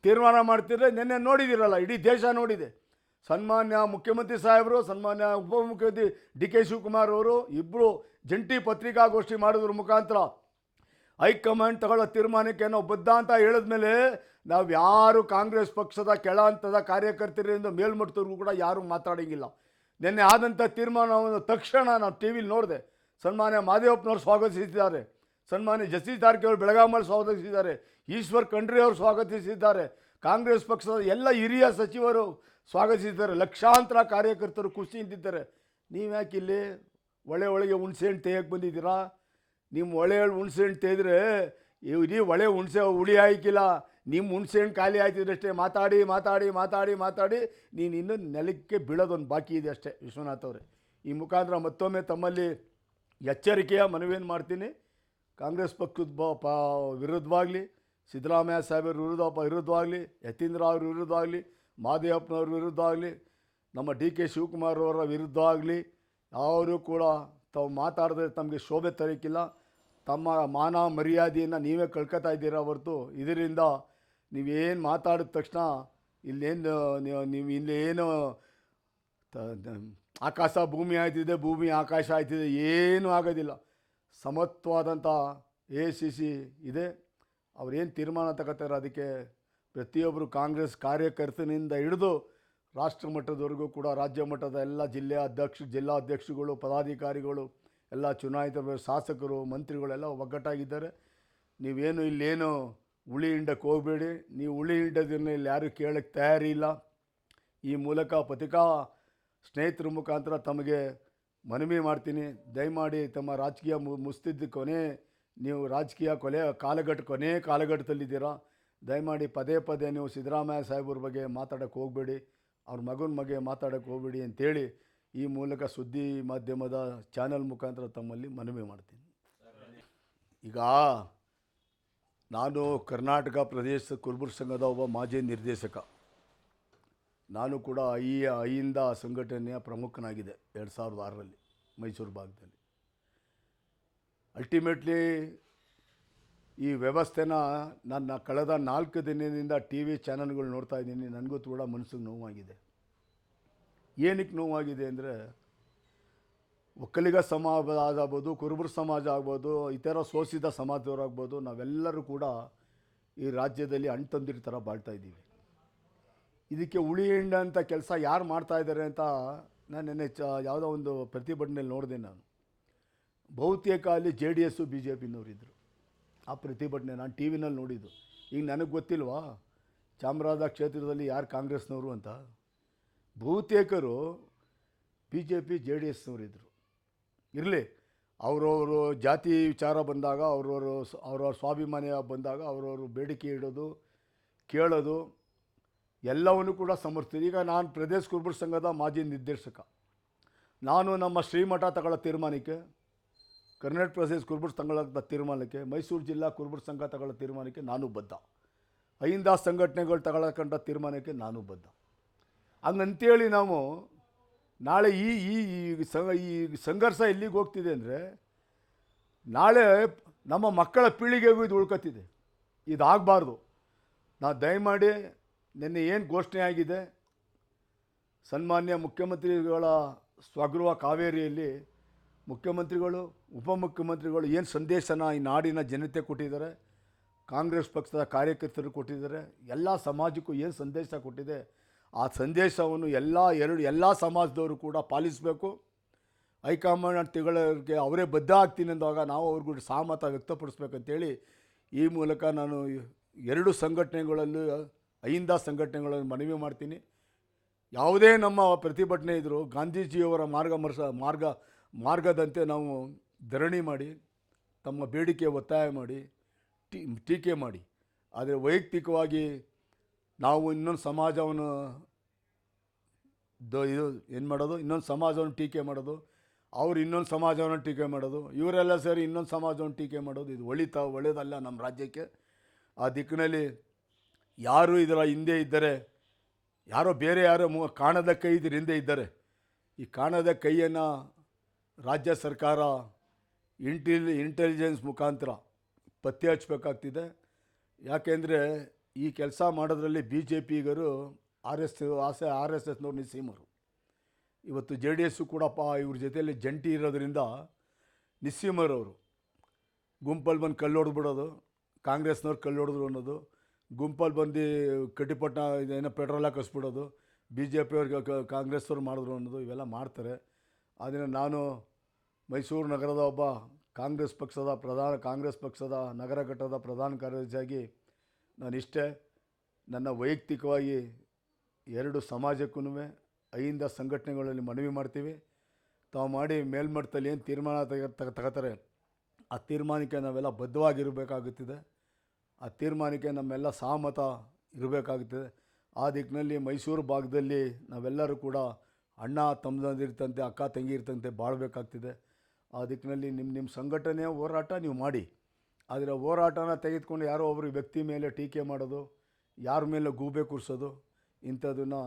ತೀರ್ಮಾನ ಮಾಡ್ತಿದ್ರೆ ನಿನ್ನೆ ನೋಡಿದಿರಲ್ಲ, ಇಡೀ ದೇಶ ನೋಡಿದೆ. ಸನ್ಮಾನ್ಯ ಮುಖ್ಯಮಂತ್ರಿ ಸಾಹೇಬರು, ಸನ್ಮಾನ್ಯ ಉಪಮುಖ್ಯಮಂತ್ರಿ ಡಿ ಕೆ ಶಿವಕುಮಾರ್ ಅವರು ಇಬ್ಬರು ಜಂಟಿ ಪತ್ರಿಕಾಗೋಷ್ಠಿ ಮಾಡೋದ್ರ ಮುಖಾಂತರ ಹೈಕಮಾಂಡ್ ತಗೊಳ್ಳೋ ತೀರ್ಮಾನಕ್ಕೆ ಏನೋ ಬದ್ಧ ಅಂತ ಹೇಳಿದ್ಮೇಲೆ ನಾವು ಯಾರು ಕಾಂಗ್ರೆಸ್ ಪಕ್ಷದ ಕೆಳ ಹಂತದ ಕಾರ್ಯಕರ್ತರಿಂದ ಮೇಲ್ಮಟ್ಟದವ್ರಿಗೂ ಕೂಡ ಯಾರೂ ಮಾತಾಡೋಂಗಿಲ್ಲ. ನಿನ್ನೆ ಆದಂಥ ತೀರ್ಮಾನವನ್ನು ತಕ್ಷಣ ನಾವು ಟಿ ವಿಲಿ ನೋಡಿದೆ. ಸನ್ಮಾನ್ಯ ಮಾದೇವಪ್ಪನವರು ಸ್ವಾಗತಿಸಿದ್ದಾರೆ. ಸನ್ಮಾನ್ಯ ಜಸ್ಟಿಸ್ ಜಾರಕಿಹೊಳಿ ಬೆಳಗಾಮಲ್ಲಿ ಸ್ವಾಗತಿಸಿದ್ದಾರೆ. ಈಶ್ವರ್ ಖಂಡ್ರೆ ಅವರು ಸ್ವಾಗತಿಸಿದ್ದಾರೆ. ಕಾಂಗ್ರೆಸ್ ಪಕ್ಷದ ಎಲ್ಲ ಹಿರಿಯ ಸಚಿವರು ಸ್ವಾಗತಿಸಿದ್ದಾರೆ. ಲಕ್ಷಾಂತರ ಕಾರ್ಯಕರ್ತರು ಖುಷಿಯಿಂದಿದ್ದಾರೆ ನೀವು ಯಾಕೆ ಇಲ್ಲಿ ಒಳ್ಳೆ ಒಳಗೆ ಹುಣಸೆ ಹಣ್ಣು ತೆಗೆಯಕ್ಕೆ ಬಂದಿದ್ದೀರಾ? ನಿಮ್ಮ ಒಳೆ ಹುಣಸೆ ಹಣ್ಣು ತೆಗೆದ್ರೆ ಇಡೀ ಒಳೆ ಹುಣಸೆ ಹುಳಿ ಆಯ್ಕಿಲ್ಲ ನಿಮ್ಮ ಹುಣಸೆ ಹಣ್ಣು ಖಾಲಿ ಆಯ್ತಿದ್ರಷ್ಟೇ. ಮಾತಾಡಿ ಮಾತಾಡಿ ಮಾತಾಡಿ ಮಾತಾಡಿ. ನೀನು ಇನ್ನೂ ನೆಲಕ್ಕೆ ಬೀಳೋದೊಂದು ಬಾಕಿ ಇದೆ ಅಷ್ಟೇ. ವಿಶ್ವನಾಥ್ ಅವರೇ. ಈ ಮುಖಾಂತರ ಮತ್ತೊಮ್ಮೆ ತಮ್ಮಲ್ಲಿ ಎಚ್ಚರಿಕೆಯ ಮನವಿಯನ್ನು ಮಾಡ್ತೀನಿ. ಕಾಂಗ್ರೆಸ್ ಪಕ್ಷದ ಬ ಪ ವಿರುದ್ಧವಾಗಲಿ, ಸಿದ್ದರಾಮಯ್ಯ ಸಾಹೇಬರ ವಿರುದ್ಧ ವಿರುದ್ಧವಾಗಲಿ, ಯತೀಂದ್ರ ಅವ್ರ ವಿರುದ್ಧವಾಗಲಿ, ಮಾದೇವಪ್ಪನವ್ರ ವಿರುದ್ಧವಾಗಲಿ, ನಮ್ಮ ಡಿ ಕೆ ಶಿವಕುಮಾರ್ ಅವರ ವಿರುದ್ಧ ಆಗಲಿ ಯಾರೂ ಕೂಡ ತಾವು ಮಾತಾಡಿದ್ರೆ ತಮಗೆ ಶೋಭೆ ತರೋಕ್ಕಿಲ್ಲ ತಮ್ಮ ಮಾನ ಮರ್ಯಾದೆಯನ್ನು ನೀವೇ ಕಳ್ಕೊತಾ ಇದ್ದೀರಾ ಹೊರತು ಇದರಿಂದ ನೀವೇನು ಮಾತಾಡಿದ ತಕ್ಷಣ ಇಲ್ಲೇನು, ನೀವು ಇಲ್ಲೇನು ಆಕಾಶ ಭೂಮಿ ಆಯ್ತಿದೆ, ಭೂಮಿ ಆಕಾಶ ಆಯ್ತಿದೆ, ಏನೂ ಆಗೋದಿಲ್ಲ. ಸಮತ್ವವಾದಂಥ ಎ ಸಿ ಸಿ ಇದೆ. ಅವ್ರೇನು ತೀರ್ಮಾನ ತಗೋತಾರೆ ಅದಕ್ಕೆ ಪ್ರತಿಯೊಬ್ಬರು ಕಾಂಗ್ರೆಸ್ ಕಾರ್ಯಕರ್ತನಿಂದ ಹಿಡಿದು ರಾಷ್ಟ್ರ ಮಟ್ಟದವರೆಗೂ ಕೂಡ ರಾಜ್ಯ ಮಟ್ಟದ ಎಲ್ಲ ಜಿಲ್ಲೆ ಅಧ್ಯಕ್ಷ, ಜಿಲ್ಲಾ ಅಧ್ಯಕ್ಷರುಗಳು ಪದಾಧಿಕಾರಿಗಳು, ಎಲ್ಲ ಚುನಾಯಿತ ಶಾಸಕರು, ಮಂತ್ರಿಗಳೆಲ್ಲ ಒಗ್ಗಟ್ಟಾಗಿದ್ದಾರೆ. ನೀವೇನು ಇಲ್ಲೇನು ಉಳಿ ಹಿಂಡಕ್ಕೆ ಹೋಗಬೇಡಿ. ನೀವು ಉಳಿ ಹಿಂಡದ ಇಲ್ಲಿ ಯಾರೂ ಕೇಳಕ್ಕೆ ತಯಾರಿಲ್ಲ. ಈ ಮೂಲಕ ಪತ್ರಿಕಾ ಸ್ನೇಹಿತರ ಮುಖಾಂತರ ತಮಗೆ ಮನವಿ ಮಾಡ್ತೀನಿ. ದಯಮಾಡಿ ತಮ್ಮ ರಾಜಕೀಯ ಮುಸ್ತಿದ್ದ ಕೊನೆ, ನೀವು ರಾಜಕೀಯ ಕೊಲೆ, ಕಾಲಘಟ್ಟ ಕೊನೆ ಕಾಲಘಟ್ಟದಲ್ಲಿದ್ದೀರಾ. ದಯಮಾಡಿ ಪದೇ ಪದೇ ನೀವು ಸಿದ್ದರಾಮಯ್ಯ ಸಾಹೇಬ್ರ ಬಗ್ಗೆ ಮಾತಾಡೋಕ್ಕೆ ಹೋಗಬೇಡಿ. ಅವ್ರ ಮಗನ ಬಗ್ಗೆ ಮಾತಾಡೋಕ್ಕೆ ಹೋಗಬೇಡಿ ಅಂತೇಳಿ ಈ ಮೂಲಕ ಸುದ್ದಿ ಮಾಧ್ಯಮದ ಚಾನಲ್ ಮುಖಾಂತರ ತಮ್ಮಲ್ಲಿ ಮನವಿ ಮಾಡ್ತೀನಿ. ಈಗ ನಾನು ಕರ್ನಾಟಕ ಪ್ರದೇಶ ಕುರುಬುರ್ ಸಂಘದ ಒಬ್ಬ ಮಾಜಿ ನಿರ್ದೇಶಕ. ನಾನು ಕೂಡ ಐ ಐಯಿಂದ ಸಂಘಟನೆಯ ಪ್ರಮುಖನಾಗಿದೆ ಎರಡು ಸಾವಿರದ ಆರರಲ್ಲಿ ಮೈಸೂರು ಭಾಗದಲ್ಲಿ. ಅಲ್ಟಿಮೇಟ್ಲಿ ಈ ವ್ಯವಸ್ಥೆನ ನನ್ನ ಕಳೆದ ನಾಲ್ಕು ದಿನದಿಂದ ಟಿ ವಿ ಚಾನಲ್ಗಳು ನೋಡ್ತಾ ಇದ್ದೀನಿ. ನನಗೂ ಕೂಡ ಮನಸ್ಸಿಗೆ ನೋವಾಗಿದೆ. ಏನಕ್ಕೆ ನೋವಾಗಿದೆ ಅಂದರೆ, ಒಕ್ಕಲಿಗ ಸಮಾಜ ಆಗ್ಬೋದು, ಕುರುಬರ ಸಮಾಜ ಆಗ್ಬೋದು, ಇತರ ಶೋಷಿತ ಸಮಾಜದವರಾಗ್ಬೋದು ನಾವೆಲ್ಲರೂ ಕೂಡ ಈ ರಾಜ್ಯದಲ್ಲಿ ಅಣ್ಣ ತಂದಿರ ಥರ ಬಾಳ್ತಾ ಇದ್ದೀವಿ. ಇದಕ್ಕೆ ಉಳಿ ಹಿಂಡ ಅಂತ ಕೆಲಸ ಯಾರು ಮಾಡ್ತಾ ಇದ್ದಾರೆ ಅಂತ ನಾನು ನೆನ್ನೆ ಚ ಯಾವುದೋ ಒಂದು ಪ್ರತಿಭಟನೆಯಲ್ಲಿ ನೋಡಿದೆ ನಾನು. ಬಹುತೇಕ ಅಲ್ಲಿ J D S B J ಪಿನವರಿದ್ದರು. ಆ ಪ್ರತಿಭಟನೆ ನಾನು ಟಿ ವಿನಲ್ಲಿ ನೋಡಿದ್ದು. ಈಗ ನನಗೆ ಗೊತ್ತಿಲ್ವಾ, ಚಾಮರಾಜ ಕ್ಷೇತ್ರದಲ್ಲಿ ಯಾರು ಕಾಂಗ್ರೆಸ್ನವರು ಅಂತ? ಬಹುತೇಕರು B J P, J D ಎಸ್ನವರಿದ್ದರು. ಇರಲಿ, ಅವರವರ ಜಾತಿ ವಿಚಾರ ಬಂದಾಗ, ಅವ್ರವರು ಅವರವ್ರ ಸ್ವಾಭಿಮಾನ ಬಂದಾಗ, ಅವರವರು ಬೇಡಿಕೆ ಇಡೋದು, ಕೇಳೋದು ಎಲ್ಲವನ್ನು ಕೂಡ ಸಮರ್ಥಿಸಿ ಈಗ ನಾನು ಪ್ರದೇಶ ಕುರುಬರ ಸಂಘದ ಮಾಜಿ ನಿರ್ದೇಶಕ. ನಾನು ನಮ್ಮ ಶ್ರೀಮಠ ತಗೊಳ್ಳೋ ತೀರ್ಮಾನಕ್ಕೆ, ಕರ್ನಾಟಕ ಪ್ರದೇಶ ಕುರುಬರ ಸಂಘದ ತೀರ್ಮಾನಕ್ಕೆ, ಮೈಸೂರು ಜಿಲ್ಲಾ ಕುರುಬರ ಸಂಘ ತಗೊಳ್ಳೋ ತೀರ್ಮಾನಕ್ಕೆ ನಾನು ಬದ್ಧ. ಅಹಿಂದ ಸಂಘಟನೆಗಳು ತಗೊಳ್ಳೋಕಂಥ ತೀರ್ಮಾನಕ್ಕೆ ನಾನು ಬದ್ಧ. ಹಂಗಂತೇಳಿ ನಾವು ನಾಳೆ ಈ ಈ ಈ ಸಂಘರ್ಷ ಎಲ್ಲಿಗೆ ಹೋಗ್ತಿದೆ ಅಂದರೆ, ನಾಳೆ ನಮ್ಮ ಮಕ್ಕಳ ಪೀಳಿಗೆಗೂ ಇದು ಉಳ್ಕೊತಿದೆ ಇದಾಗಬಾರ್ದು. ನಾ ದಯಮಾಡಿ ನಿನ್ನೆ ಏನು ಘೋಷಣೆ ಆಗಿದೆ? ಸನ್ಮಾನ್ಯ ಮುಖ್ಯಮಂತ್ರಿಗಳ ಸ್ವಗೃಹ ಕಾವೇರಿಯಲ್ಲಿ ಮುಖ್ಯಮಂತ್ರಿಗಳು, ಉಪಮುಖ್ಯಮಂತ್ರಿಗಳು ಏನು ಸಂದೇಶನ ಈ ನಾಡಿನ ಜನತೆ ಕೊಟ್ಟಿದ್ದಾರೆ? ಕಾಂಗ್ರೆಸ್ ಪಕ್ಷದ ಕಾರ್ಯಕರ್ತರು ಕೊಟ್ಟಿದ್ದಾರೆ. ಎಲ್ಲ ಸಮಾಜಕ್ಕೂ ಏನು ಸಂದೇಶ ಕೊಟ್ಟಿದೆ? ಆ ಸಂದೇಶವನ್ನು ಎಲ್ಲ ಎರಡು, ಎಲ್ಲ ಸಮಾಜದವರು ಕೂಡ ಪಾಲಿಸಬೇಕು. ಹೈಕಮಾಂಡ್ ತಿಳಿಗೆ ಅವರೇ ಬದ್ಧ ಆಗ್ತೀನಿ ಅಂದಾಗ ನಾವು ಅವ್ರಿಗೂ ಸಹಮತ ವ್ಯಕ್ತಪಡಿಸ್ಬೇಕಂತೇಳಿ ಈ ಮೂಲಕ ನಾನು ಎರಡು ಸಂಘಟನೆಗಳಲ್ಲೂ ಅಹಿಂದ ಸಂಘಟನೆಗಳನ್ನು ಮನವಿ ಮಾಡ್ತೀನಿ. ಯಾವುದೇ ನಮ್ಮ ಪ್ರತಿಭಟನೆ ಇದ್ದರೂ ಗಾಂಧೀಜಿಯವರ ಮಾರ್ಗಮರ್ಶ ಮಾರ್ಗ, ಮಾರ್ಗದಂತೆ ನಾವು ಧರಣಿ ಮಾಡಿ, ತಮ್ಮ ಬೇಡಿಕೆ ಒತ್ತಾಯ ಮಾಡಿ, ಟೀ, ಟೀಕೆ ಮಾಡಿ. ಆದರೆ ವೈಯಕ್ತಿಕವಾಗಿ ನಾವು ಇನ್ನೊಂದು ಸಮಾಜವನ್ನು ದ, ಇದು ಏನು ಮಾಡೋದು? ಇನ್ನೊಂದು ಸಮಾಜವನ್ನು ಟೀಕೆ ಮಾಡೋದು. ಅವ್ರು ಇನ್ನೊಂದು ಸಮಾಜವನ್ನು ಟೀಕೆ ಮಾಡೋದು. ಇವರೆಲ್ಲ ಸೇರಿ ಇನ್ನೊಂದು ಸಮಾಜವನ್ನು ಟೀಕೆ ಮಾಡೋದು. ಇದು ಒಳಿತ ಒಳ್ಳೆಯದಲ್ಲ ನಮ್ಮ ರಾಜ್ಯಕ್ಕೆ. ಆ ದಿಕ್ಕಿನಲ್ಲಿ ಯಾರು ಇದರ ಹಿಂದೆ ಇದ್ದರೆ, ಯಾರೋ ಬೇರೆ ಯಾರೋ ಮು, ಕಾಣದ ಕೈ ಇದ್ರ ಹಿಂದೆ ಇದ್ದಾರೆ, ಈ ಕಾಣದ ಕೈಯನ್ನು ರಾಜ್ಯ ಸರ್ಕಾರ ಇಂಟಿಲ್, ಇಂಟೆಲಿಜೆನ್ಸ್ ಮುಖಾಂತರ ಪತ್ತೆ ಹಚ್ಚಬೇಕಾಗ್ತಿದೆ. ಯಾಕೆಂದರೆ ಈ ಕೆಲಸ ಮಾಡೋದ್ರಲ್ಲಿ ಬಿ ಜೆ ಪಿಗರು ಆರ್ ಎಸ್ ಆಸೆ ಆರ್ ಎಸ್ ಎಸ್ನವ್ರು ನಿಸ್ಸೀಮರು. ಇವತ್ತು ಜೆ ಡಿ ಎಸ್ಸು ಕೂಡ ಪಾ ಇವ್ರ ಜೊತೆಯಲ್ಲಿ ಜಂಟಿ ಇರೋದರಿಂದ ನಿಸ್ಸೀಮರವರು. ಗುಂಪಲ್ಲಿ ಬಂದು ಕಲ್ಲು ಹೊಡೆದ್ಬಿಡೋದು, ಕಾಂಗ್ರೆಸ್ನವ್ರು ಕಲ್ಲು ಹೊಡೆದ್ರು ಅನ್ನೋದು ಗುಂಪಲ್ಲಿ ಬಂದು ಕಟ್ಟಿಪಟ್ಟ ಏನೋ ಪೆಟ್ರೋಲ್ ಹಾಕಿಸ್ಬಿಡೋದು ಬಿ ಜೆ ಪಿಯವ್ರಿಗೆ ಕಾಂಗ್ರೆಸ್ಸವ್ರು ಮಾಡಿದ್ರು ಅನ್ನೋದು ಇವೆಲ್ಲ ಮಾಡ್ತಾರೆ. ಆದರೆ ನಾನು ಮೈಸೂರು ನಗರದ ಒಬ್ಬ ಕಾಂಗ್ರೆಸ್ ಪಕ್ಷದ ಪ್ರಧಾನ, ಕಾಂಗ್ರೆಸ್ ಪಕ್ಷದ ನಗರ ಘಟ್ಟದ ಪ್ರಧಾನ ಕಾರ್ಯದರ್ಶಿಯಾಗಿ ನಾನಿಷ್ಟೇ. ನನ್ನ ವೈಯಕ್ತಿಕವಾಗಿ ಎರಡು ಸಮಾಜಕ್ಕೂ ಅಹಿಂದ ಸಂಘಟನೆಗಳಲ್ಲಿ ಮನವಿ ಮಾಡ್ತೀವಿ. ತಾವು ಮಾಡಿ ಮೇಲ್ಮಟ್ಟದಲ್ಲಿ ಏನು ತೀರ್ಮಾನ ತಗ ತಗೋತಾರೆ, ಆ ತೀರ್ಮಾನಕ್ಕೆ ನಾವೆಲ್ಲ ಬದ್ಧವಾಗಿರಬೇಕಾಗುತ್ತಿದೆ. ಆ ತೀರ್ಮಾನಕ್ಕೆ ನಮ್ಮೆಲ್ಲ ಸಹಮತ ಇರಬೇಕಾಗುತ್ತದೆ ಆ ದಿಕ್ಕಿನಲ್ಲಿ ಮೈಸೂರು ಭಾಗದಲ್ಲಿ ನಾವೆಲ್ಲರೂ ಕೂಡ ಅಣ್ಣ ತಮ್ಮದಂದಿರ್ತಂತೆ ಅಕ್ಕ, ತಂಗಿ ಇರ್ತಂತೆ ಬಾಳಬೇಕಾಗ್ತಿದೆ. ಆ ದಿಕ್ಕಿನಲ್ಲಿ ನಿಮ್ಮ ನಿಮ್ಮ ಸಂಘಟನೆ ಹೋರಾಟ ನೀವು ಮಾಡಿ. ಆದರೆ ಹೋರಾಟನ ತೆಗೆದುಕೊಂಡು ಯಾರೋ ಒಬ್ಬರು ವ್ಯಕ್ತಿ ಮೇಲೆ ಟೀಕೆ ಮಾಡೋದು, ಯಾರ ಮೇಲೆ ಗೂಬೆ ಕೂರಿಸೋದು, ಇಂಥದನ್ನು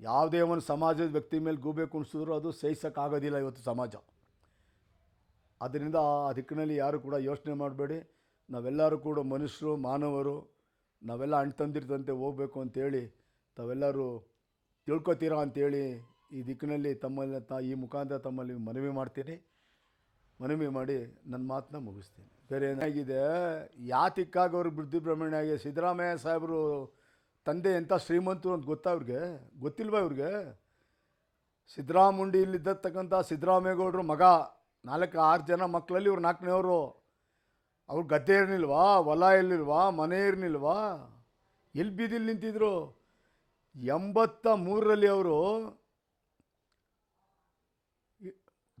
ಯಾವುದೇ ಒಂದು ಸಮಾಜದ ವ್ಯಕ್ತಿ ಮೇಲೆ ಗೂಬೆ ಕುಣಿಸಿದ್ರು ಅದು ಸಹಿಸೋಕ್ಕಾಗೋದಿಲ್ಲ ಇವತ್ತು ಸಮಾಜ. ಅದರಿಂದ ಆ ದಿಕ್ಕಿನಲ್ಲಿ ಯಾರು ಕೂಡ ಯೋಚನೆ ಮಾಡಬೇಡಿ. ನಾವೆಲ್ಲರೂ ಕೂಡ ಮನುಷ್ಯರು, ಮಾನವರು, ನಾವೆಲ್ಲ ಅಣ್ಣ ತಂದಿರ್ತಂತೆ ಹೋಗ್ಬೇಕು ಅಂತೇಳಿ ತಾವೆಲ್ಲರೂ ತಿಳ್ಕೊತೀರಾ ಅಂತೇಳಿ ಈ ದಿಕ್ಕಿನಲ್ಲಿ ತಮ್ಮಲ್ಲಿ ತ, ಈ ಮುಖಾಂತರ ತಮ್ಮಲ್ಲಿ ಮನವಿ ಮಾಡ್ತೀನಿ. ಮನವಿ ಮಾಡಿ ನನ್ನ ಮಾತನ್ನ ಮುಗಿಸ್ತೀನಿ. ಬೇರೆ ಏನಾಗಿದೆ? ಯಾತಿಕ್ಕಾಗಿ ಅವ್ರಿಗೆ ಬುದ್ಧಿ ಭ್ರಮಣೆ ಆಗಿ ಸಿದ್ದರಾಮಯ್ಯ ಸಾಹೇಬರು ತಂದೆ ಎಂಥ ಶ್ರೀಮಂತರು ಅಂತ ಗೊತ್ತಾ ಅವ್ರಿಗೆ? ಗೊತ್ತಿಲ್ವಾ ಇವ್ರಿಗೆ? ಸಿದ್ದರಾಮುಂಡಿಯಲ್ಲಿದ್ದತಕ್ಕಂಥ ಸಿದ್ದರಾಮೇಗೌಡರು ಮಗ, ನಾಲ್ಕು ಆರು ಜನ ಮಕ್ಕಳಲ್ಲಿ ಇವ್ರು ನಾಲ್ಕನೇವರು. ಅವ್ರು ಗದ್ದೆ ಇರಲಿಲ್ವಾ? ಹೊಲ ಇರಲಿಲ್ವಾ? ಮನೆ ಇರಲಿಲ್ವಾ? ಎಲ್ಲಿ ಬೀದಿಲಿ ನಿಂತಿದ್ರು? ಎಂಬತ್ತ ಮೂರರಲ್ಲಿ ಅವರು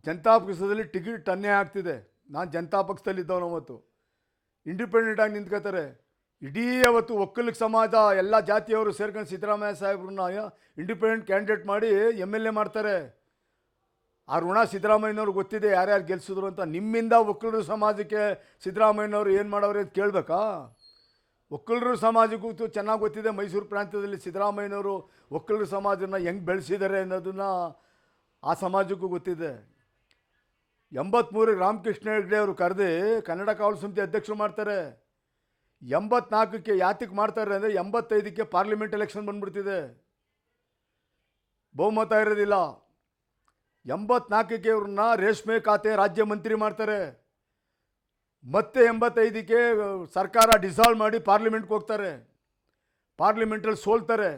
ಜನತಾ ಪಕ್ಷದಲ್ಲಿ ಟಿಕೆಟ್ ತನ್ನೇ ಆಗ್ತಿದೆ. ನಾನು ಜನತಾ ಪಕ್ಷದಲ್ಲಿ ಅವತ್ತು. ಇಂಡಿಪೆಂಡೆಂಟ್ ಆಗಿ ನಿಂತ್ಕೋತಾರೆ ಇಡೀ ಅವತ್ತು ಒಕ್ಕಲಿಗ ಸಮಾಜ, ಎಲ್ಲ ಜಾತಿಯವರು ಸೇರ್ಕೊಂಡು ಸಿದ್ದರಾಮಯ್ಯ ಸಾಹೇಬ್ರನ್ನ ಇಂಡಿಪೆಂಡೆಂಟ್ ಕ್ಯಾಂಡಿಡೇಟ್ ಮಾಡಿ ಎಂ ಎಲ್ ಎ ಮಾಡ್ತಾರೆ. ಆ ಋಣ ಸಿದ್ದರಾಮಯ್ಯನವ್ರು ಗೊತ್ತಿದೆ, ಯಾರ್ಯಾರು ಗೆಲ್ಸಿದ್ರು ಅಂತ. ನಿಮ್ಮಿಂದ ಒಕ್ಕಲರು ಸಮಾಜಕ್ಕೆ ಸಿದ್ದರಾಮಯ್ಯನವರು ಏನು ಮಾಡೋರು ಅಂತ ಕೇಳಬೇಕಾ? ಒಕ್ಕಲರು ಸಮಾಜಕ್ಕೂ ಚೆನ್ನಾಗಿ ಗೊತ್ತಿದೆ, ಮೈಸೂರು ಪ್ರಾಂತ್ಯದಲ್ಲಿ ಸಿದ್ದರಾಮಯ್ಯನವರು ಒಕ್ಕಲರು ಸಮಾಜನ ಹೆಂಗೆ ಬೆಳೆಸಿದ್ದಾರೆ ಅನ್ನೋದನ್ನು ಆ ಸಮಾಜಕ್ಕೂ ಗೊತ್ತಿದೆ. ಎಂಬತ್ತ್ಮೂರಿಗೆ ರಾಮಕೃಷ್ಣ ಹೆಗ್ಡೆ ಅವರು ಕರೆದು ಕನ್ನಡ ಕಾವಲು ಸಮಿತಿ ಅಧ್ಯಕ್ಷರು ಮಾಡ್ತಾರೆ. ಎಂಬತ್ನಾಲ್ಕಕ್ಕೆ ಯಾತಕ್ಕೆ ಮಾಡ್ತಾರೆ ಅಂದರೆ ಎಂಬತ್ತೈದಕ್ಕೆ ಪಾರ್ಲಿಮೆಂಟ್ ಎಲೆಕ್ಷನ್ ಬಂದ್ಬಿಡ್ತಿದೆ. ಬಹುಮತ ಇರೋದಿಲ್ಲ. ಎಂಬತ್ನಾಲ್ಕಕ್ಕೆ ಇವ್ರನ್ನ ರೇಷ್ಮೆ ಖಾತೆ ರಾಜ್ಯ ಮಂತ್ರಿ ಮಾಡ್ತಾರೆ. ಮತ್ತೆ ಎಂಬತ್ತೈದಕ್ಕೆ ಸರ್ಕಾರ ಡಿಸಾಲ್ವ್ ಮಾಡಿ ಪಾರ್ಲಿಮೆಂಟ್ಗೆ ಹೋಗ್ತಾರೆ. ಪಾರ್ಲಿಮೆಂಟಲ್ಲಿ ಸೋಲ್ತಾರೆ.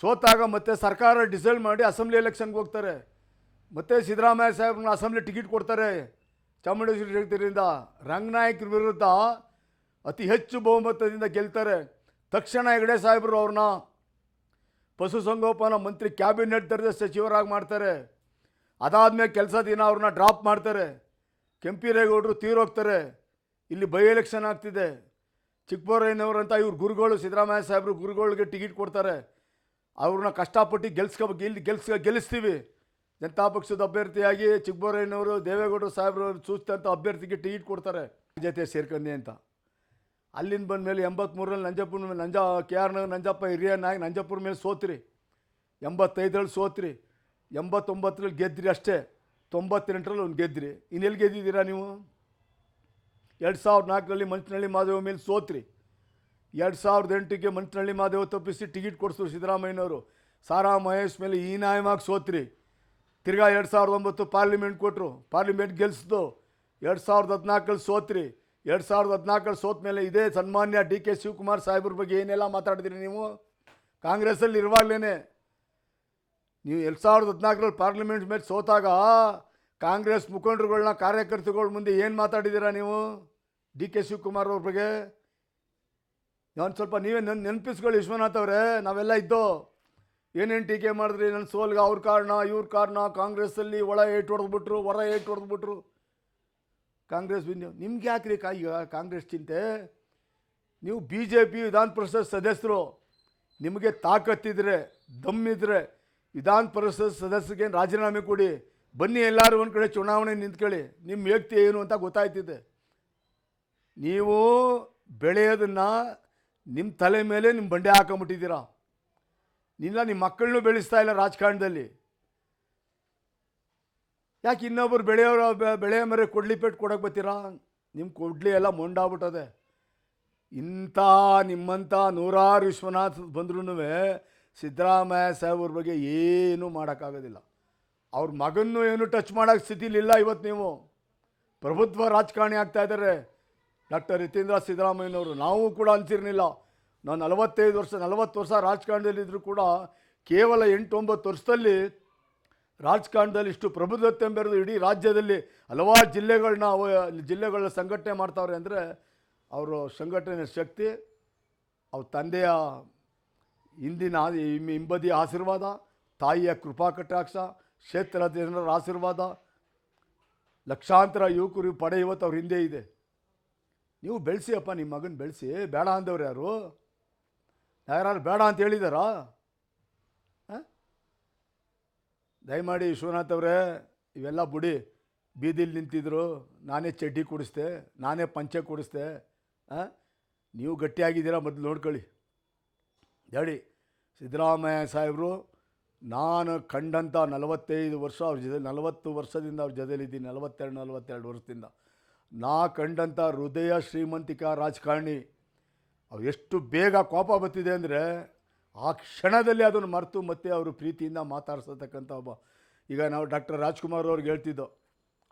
ಸೋತಾಗ ಮತ್ತೆ ಸರ್ಕಾರ ಡಿಸೈಡ್ ಮಾಡಿ ಅಸೆಂಬ್ಲಿ ಎಲೆಕ್ಷನ್ಗೆ ಹೋಗ್ತಾರೆ. ಮತ್ತೆ ಸಿದ್ದರಾಮಯ್ಯ ಸಾಹೇಬ್ರನ್ನ ಅಸೆಂಬ್ಲಿ ಟಿಕೆಟ್ ಕೊಡ್ತಾರೆ. ಚಾಮುಂಡೇಶ್ವರಿ ಕ್ಷೇತ್ರದಿಂದ ರಂಗನಾಯಕರ ವಿರುದ್ಧ ಅತಿ ಹೆಚ್ಚು ಬಹುಮತದಿಂದ ಗೆಲ್ತಾರೆ. ತಕ್ಷಣ ಹೆಗಡೆ ಸಾಹೇಬರು ಅವ್ರನ್ನ ಪಶುಸಂಗೋಪನಾ ಮಂತ್ರಿ ಕ್ಯಾಬಿನೆಟ್ ದರ್ಜೆ ಸಚಿವರಾಗಿ ಮಾಡ್ತಾರೆ. ಅದಾದಮೇಲೆ ಕೆಲಸ ದಿನ ಅವ್ರನ್ನ ಡ್ರಾಪ್ ಮಾಡ್ತಾರೆ. ಕೆಂಪಿರೇಗೌಡರು ತೀರೋಗ್ತಾರೆ ಇಲ್ಲಿ ಬೈ ಎಲೆಕ್ಷನ್ ಆಗ್ತಿದೆ. ಚಿಕ್ಕಬೋರಯ್ಯನವರಂತ ಇವ್ರು ಗುರುಗಳು, ಸಿದ್ದರಾಮಯ್ಯ ಸಾಹೇಬರು ಗುರುಗಳಿಗೆ ಟಿಕೆಟ್ ಕೊಡ್ತಾರೆ. ಅವ್ರನ್ನ ಕಷ್ಟಪಟ್ಟು ಗೆಲ್ಸ್ಕೊ ಇಲ್ಲಿ ಗೆಲ್ಸ್ ಗೆಲ್ಲಿಸ್ತೀವಿ. ಜನತಾ ಪಕ್ಷದ ಅಭ್ಯರ್ಥಿಯಾಗಿ ಚಿಕ್ಕಬೋರಯ್ಯನವರು, ದೇವೇಗೌಡರು ಸಾಹೇಬರು ಸೂಚಿತ ಅಭ್ಯರ್ಥಿಗೆ ಟಿಕೆಟ್ ಕೊಡ್ತಾರೆ. ಜೊತೆ ಸೇರ್ಕೊಂಡೆ ಅಂತ. ಅಲ್ಲಿಂದ ಬಂದ ಮೇಲೆ ಎಂಬತ್ತ್ಮೂರಲ್ಲಿ ನಂಜಪ್ಪನ ಮೇಲೆ ನಂಜ, ಕೆ ಆರ್ ನಂಜಪ್ಪ, ಹಿರಿಯ ನಾಯಕ್ ನಂಜಪ್ಪನ ಮೇಲೆ ಸೋತ್ರಿ. ಎಂಬತ್ತೈದರಲ್ಲಿ ಸೋತ್ರಿ. ಎಂಬತ್ತೊಂಬತ್ತರಲ್ಲಿ ಗೆದ್ದಿರಿ ಅಷ್ಟೇ. ತೊಂಬತ್ತೆಂಟರಲ್ಲಿ ಒಂದು ಗೆದ್ದಿರಿ ಇನ್ನೆಲ್ಲಿ ಗೆದ್ದಿದ್ದೀರಾ ನೀವು? ಎರಡು ಸಾವಿರದ ನಾಲ್ಕರಲ್ಲಿ ಮಂಚನಹಳ್ಳಿ ಮಾದೇವ ಮೇಲೆ ಸೋತ್ರಿ. ಎರಡು ಸಾವಿರದ ಎಂಟಕ್ಕೆ ಮಂಚನಹಳ್ಳಿ ಮಾದೇವ ತಪ್ಪಿಸಿ ಟಿಕೆಟ್ ಕೊಡಿಸಿದ್ರು ಸಿದ್ದರಾಮಯ್ಯನವರು. ಸಾರಾ ಮಹೇಶ್ ಮೇಲೆ ಈ ನ್ಯಾಯವಾಗಿ ಸೋತ್ರಿ. ತಿರ್ಗಾ ಎರಡು ಸಾವಿರದ ಒಂಬತ್ತು ಪಾರ್ಲಿಮೆಂಟ್ ಕೊಟ್ಟರು ಪಾರ್ಲಿಮೆಂಟ್ ಗೆಲ್ಸಿದ್ದು ಎರಡು ಸಾವಿರದ ಹದಿನಾಲ್ಕಲ್ಲಿ ಸೋತ್ರಿ. ಎರಡು ಸಾವಿರದ ಹದಿನಾಲ್ಕರಲ್ಲಿ ಸೋತ ಮೇಲೆ ಇದೇ ಸನ್ಮಾನ್ಯ ಡಿ ಕೆ ಶಿವಕುಮಾರ್ ಸಾಹೇಬ್ರ ಬಗ್ಗೆ ಏನೆಲ್ಲ ಮಾತಾಡಿದ್ರಿ ನೀವು? ಕಾಂಗ್ರೆಸ್ಸಲ್ಲಿ ಇರುವಾಗಲೇ ನೀವು ಎರಡು ಸಾವಿರದ ಹದಿನಾಲ್ಕರಲ್ಲಿ ಪಾರ್ಲಿಮೆಂಟ್ ಮೇಲೆ ಸೋತಾಗ ಕಾಂಗ್ರೆಸ್ ಮುಖಂಡರುಗಳನ್ನ ಕಾರ್ಯಕರ್ತರುಗಳ ಮುಂದೆ ಏನು ಮಾತಾಡಿದ್ದೀರಾ ನೀವು ಡಿ ಕೆ ಶಿವಕುಮಾರ್ ಅವ್ರ ಬಗ್ಗೆ? ನಾನು ಸ್ವಲ್ಪ ನೀವೇ ನೆನ್, ನೆನಪಿಸ್ಕೊಳ್ಳಿ ವಿಶ್ವನಾಥ್ ಅವರೇ, ನಾವೆಲ್ಲ ಇದ್ದೋ ಏನೇನು ಟೀಕೆ ಮಾಡಿದ್ರಿ? ನನ್ನ ಸೋಲ್ಗೆ ಅವ್ರ ಕಾರಣ, ಇವ್ರ ಕಾರಣ, ಕಾಂಗ್ರೆಸ್ಸಲ್ಲಿ ಒಳ ಏಟು ಹೊಡೆದ್ಬಿಟ್ರು, ಹೊರ ಏಟು ಹೊಡೆದ್ಬಿಟ್ರು. ಕಾಂಗ್ರೆಸ್ ವಿನ್ ನಿಮ್ಗೆ ಯಾಕ್ರಿ ಕಾ ಈಗ ಕಾಂಗ್ರೆಸ್ ಚಿಂತೆ? ನೀವು ಬಿ ಜೆ ಪಿ ವಿಧಾನ ಪರಿಷತ್ ಸದಸ್ಯರು, ನಿಮಗೆ ತಾಕತ್ತಿದ್ರೆ ದಮ್ಮಿದ್ರೆ ವಿಧಾನ ಪರಿಷತ್ ಸದಸ್ಯರಿಗೆ ರಾಜೀನಾಮೆ ಕೊಡಿ. ಬನ್ನಿ ಎಲ್ಲರೂ ಒಂದು ಕಡೆ ಚುನಾವಣೆ ನಿಂತ್ಕೊಳ್ಳಿ. ನಿಮ್ಮ ವ್ಯಕ್ತಿ ಏನು ಅಂತ ಗೊತ್ತಾಯ್ತಿದೆ. ನೀವು ಬೆಳೆಯೋದನ್ನು ನಿಮ್ಮ ತಲೆ ಮೇಲೆ ನಿಮ್ಮ ಬಂಡೆ ಹಾಕೊಂಬಿಟ್ಟಿದ್ದೀರಾ. ನಿನ್ನ ನಿಮ್ಮ ಮಕ್ಕಳನ್ನೂ ಬೆಳೆಸ್ತಾ ಇಲ್ಲ ರಾಜಕಾರಣದಲ್ಲಿ. ಯಾಕೆ ಇನ್ನೊಬ್ಬರು ಬೆಳೆಯೋರ ಬೆಳೆಯ ಬೆಳೆ ಮರೆ ಕೊಡ್ಲಿ ಪೇಟ್ ಕೊಡಕ್ಕೆ ಬರ್ತೀರಾ? ನಿಮ್ಮ ಕೊಡ್ಲಿ ಎಲ್ಲ ಮೊಂಡಾಗ್ಬಿಟ್ಟದೆ. ಇಂಥ ನಿಮ್ಮಂಥ ನೂರಾರು ವಿಶ್ವನಾಥ್ ಬಂದ್ರೂ ಸಿದ್ದರಾಮಯ್ಯ ಸಾಹೇಬ್ರ ಬಗ್ಗೆ ಏನೂ ಮಾಡೋಕ್ಕಾಗೋದಿಲ್ಲ. ಅವ್ರ ಮಗನ್ನೂ ಏನು ಟಚ್ ಮಾಡೋಕ್ಕೆ ಸ್ಥಿತಿಲಿಲ್ಲ ಇವತ್ತು ನೀವು. ಪ್ರಭುತ್ವ ರಾಜಕಾರಣಿ ಆಗ್ತಾ ಇದ್ದಾರೆ ಡಾಕ್ಟರ್ ಯತೀಂದ್ರ ಸಿದ್ದರಾಮಯ್ಯನವರು. ನಾವು ಕೂಡ ಅಂತಿರಲಿಲ್ಲ ನಾನು ನಲವತ್ತೈದು ವರ್ಷ, ನಲವತ್ತು ವರ್ಷ ರಾಜಕಾರಣದಲ್ಲಿದ್ದರೂ ಕೂಡ ಕೇವಲ ಎಂಟು ಒಂಬತ್ತು ವರ್ಷದಲ್ಲಿ ರಾಜಕಾರಣದಲ್ಲಿ ಇಷ್ಟು ಪ್ರಬುದ್ಧತೆ ಬೆರೆದು ಇಡೀ ರಾಜ್ಯದಲ್ಲಿ ಹಲವಾರು ಜಿಲ್ಲೆಗಳನ್ನ ಜಿಲ್ಲೆಗಳನ್ನ ಸಂಘಟನೆ ಮಾಡ್ತಾವ್ರೆ ಅಂದರೆ ಅವರು ಸಂಘಟನೆ ಶಕ್ತಿ, ಅವ್ರ ತಂದೆಯ ಹಿಂದಿನ ಹಿಂಬದಿಯ ಆಶೀರ್ವಾದ, ತಾಯಿಯ ಕೃಪಾ ಕಟಾಕ್ಷ ಕ್ಷೇತ್ರ ಜನರ ಆಶೀರ್ವಾದ, ಲಕ್ಷಾಂತರ ಯುವಕರು ಪಡೆ ಇವತ್ತು ಅವ್ರ ಹಿಂದೆ ಇದೆ. ನೀವು ಬೆಳೆಸಿ ಅಪ್ಪ ನಿಮ್ಮ ಮಗನ ಬೆಳೆಸಿ ಬೇಡ ಅಂದವ್ರು ಯಾರು? ಯಾರು ಬೇಡ ಅಂತ ಹೇಳಿದಾರಾ ಆ? ದಯಮಾಡಿ ವಿಶ್ವನಾಥ್ ಅವರೇ, ಇವೆಲ್ಲ ಬುಡಿ. ಬೀದಿಲಿ ನಿಂತಿದ್ರು, ನಾನೇ ಚಡ್ಡಿ ಕೊಡಿಸ್ದೆ, ನಾನೇ ಪಂಚೆ ಕೊಡಿಸ್ದೆ ನೀವು ಗಟ್ಟಿಯಾಗಿದ್ದೀರಾ ಮೊದಲು ನೋಡ್ಕೊಳ್ಳಿ. ಹೇಳಿ ಸಿದ್ದರಾಮಯ್ಯ ಸಾಹೇಬರು, ನಾನು ಕಂಡಂಥ ನಲವತ್ತೈದು ವರ್ಷ ಅವ್ರ ಜೊತೆ, ನಲವತ್ತು ವರ್ಷದಿಂದ ಅವ್ರ ಜೊತೆಲಿದ್ದೀನಿ ನಲವತ್ತೆರಡು ನಲವತ್ತೆರಡು ವರ್ಷದಿಂದ. ನಾ ಕಂಡಂಥ ಹೃದಯ ಶ್ರೀಮಂತಿಕ ರಾಜಕಾರಣಿ, ಅವು ಎಷ್ಟು ಬೇಗ ಕೋಪ ಬತ್ತಿದೆ ಅಂದರೆ ಆ ಕ್ಷಣದಲ್ಲಿ ಅದನ್ನು ಮರೆತು ಮತ್ತೆ ಅವರು ಪ್ರೀತಿಯಿಂದ ಮಾತಾಡ್ಸತಕ್ಕಂಥ ಒಬ್ಬ, ಈಗ ನಾವು ಡಾಕ್ಟರ್ ರಾಜ್ಕುಮಾರ್ ಅವ್ರಿಗೆ ಹೇಳ್ತಿದ್ದೋ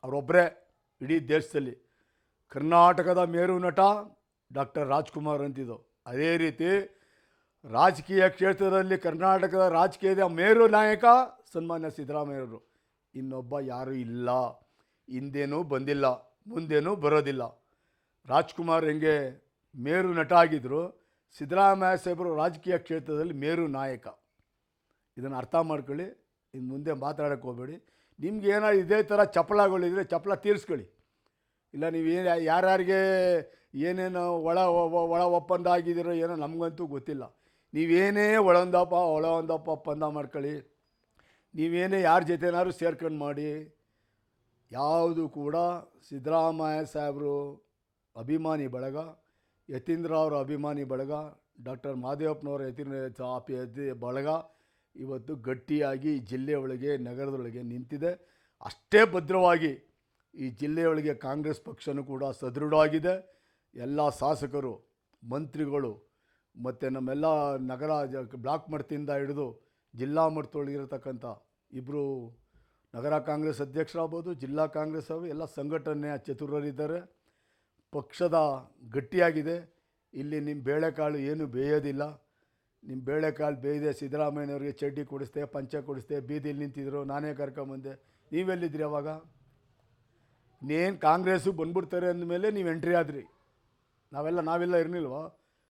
ಅವರೊಬ್ಬರೇ ಇಡೀ ದೇಶದಲ್ಲಿ ಕರ್ನಾಟಕದ ಮೇರು ನಟ ಡಾಕ್ಟರ್ ರಾಜ್ಕುಮಾರ್ ಅಂತಿದ್ದು. ಅದೇ ರೀತಿ ರಾಜಕೀಯ ಕ್ಷೇತ್ರದಲ್ಲಿ ಕರ್ನಾಟಕದ ರಾಜಕೀಯದ ಮೇರು ನಾಯಕ ಸನ್ಮಾನ್ಯ ಸಿದ್ದರಾಮಯ್ಯವರು ಇನ್ನೊಬ್ಬ ಯಾರೂ ಇಲ್ಲ. ಹಿಂದೇನೂ ಬಂದಿಲ್ಲ. ಮುಂದೇನೂ ಬರೋದಿಲ್ಲ. ರಾಜ್ಕುಮಾರ್ ಹೆಂಗೆ ಮೇರು ನಟ ಆಗಿದ್ದರು ಸಿದ್ದರಾಮಯ್ಯ ಸಾಹೇಬರು ರಾಜಕೀಯ ಕ್ಷೇತ್ರದಲ್ಲಿ ಮೇರು ನಾಯಕ. ಇದನ್ನು ಅರ್ಥ ಮಾಡ್ಕೊಳ್ಳಿ ಇನ್ನು ಮುಂದೆ ಮಾತಾಡೋಕ್ಕೆ ಹೋಗಬೇಡಿ. ನಿಮ್ಗೆ ಏನಾದ್ರು ಇದೇ ಥರ ಚಪ್ಪಲಗಳಿದ್ರೆ ಚಪ್ಪಲ ತೀರಿಸ್ಕೊಳ್ಳಿ. ಇಲ್ಲ ನೀವು ಏನು, ಯಾರ್ಯಾರಿಗೆ ಏನೇನು ಒಳ ಒಳ ಒಪ್ಪಂದ ಆಗಿದ್ದೀರೋ ಏನೋ ನಮಗಂತೂ ಗೊತ್ತಿಲ್ಲ. ನೀವೇನೇ ಒಳಂದಪ್ಪ ಒಳ ಒಂದಪ್ಪ ಒಪ್ಪಂದ ಮಾಡ್ಕೊಳ್ಳಿ. ನೀವೇನೇ ಯಾರ ಜೊತೆನಾದ್ರು ಸೇರ್ಕೊಂಡು ಮಾಡಿ. ಯಾವುದು ಕೂಡ ಸಿದ್ದರಾಮಯ್ಯ ಸಾಹೇಬರು ಅಭಿಮಾನಿ ಬಳಗ. ಯತೀಂದ್ರ ಅವರ ಅಭಿಮಾನಿ ಬಳಗ, ಡಾಕ್ಟರ್ ಮಾದೇವಪ್ಪನವರ ಯತೀಂದ್ರ ಆಪಿ ಬಳಗ ಇವತ್ತು ಗಟ್ಟಿಯಾಗಿ ಜಿಲ್ಲೆಯೊಳಗೆ ನಗರದೊಳಗೆ ನಿಂತಿದೆ. ಅಷ್ಟೇ ಭದ್ರವಾಗಿ ಈ ಜಿಲ್ಲೆಯೊಳಗೆ ಕಾಂಗ್ರೆಸ್ ಪಕ್ಷನೂ ಕೂಡ ಸದೃಢವಾಗಿದೆ ಎಲ್ಲ ಶಾಸಕರು, ಮಂತ್ರಿಗಳು ಮತ್ತು ನಮ್ಮೆಲ್ಲ ನಗರ ಬ್ಲಾಕ್ ಮಟ್ಟದಿಂದ ಹಿಡಿದು ಜಿಲ್ಲಾ ಮಟ್ಟದೊಳಗಿರತಕ್ಕಂಥ ಇಬ್ಬರು ನಗರ ಕಾಂಗ್ರೆಸ್ ಅಧ್ಯಕ್ಷರಾಗ್ಬೋದು, ಜಿಲ್ಲಾ ಕಾಂಗ್ರೆಸ್ ಅವರು, ಎಲ್ಲ ಸಂಘಟನೆಯ ಚತುರರಿದ್ದಾರೆ. ಪಕ್ಷದ ಗಟ್ಟಿಯಾಗಿದೆ. ಇಲ್ಲಿ ನಿಮ್ಮ ಬೇಳೆಕಾಳು ಏನು ಬೇಯೋದಿಲ್ಲ. ನಿಮ್ಮ ಬೇಳೆಕಾಳು ಬೇಯದೆ ಸಿದ್ದರಾಮಯ್ಯನವ್ರಿಗೆ ಚಡ್ಡಿ ಕೊಡಿಸ್ದೆ, ಪಂಚೆ ಕೊಡಿಸ್ದೆ, ಬೀದಿಲಿ ನಿಂತಿದ್ರು, ನಾನೇ ಕರ್ಕೊಂಬಂದೆ. ನೀವೆಲ್ಲಿದ್ದೀರಿ ಅವಾಗ? ಇನ್ನೇನು ಕಾಂಗ್ರೆಸ್ಸು ಬಂದ್ಬಿಡ್ತಾರೆ ಅಂದಮೇಲೆ ನೀವು ಎಂಟ್ರಿ ಆದ್ರಿ. ನಾವೆಲ್ಲ ನಾವೆಲ್ಲ ಇರಲಿಲ್ವಾ?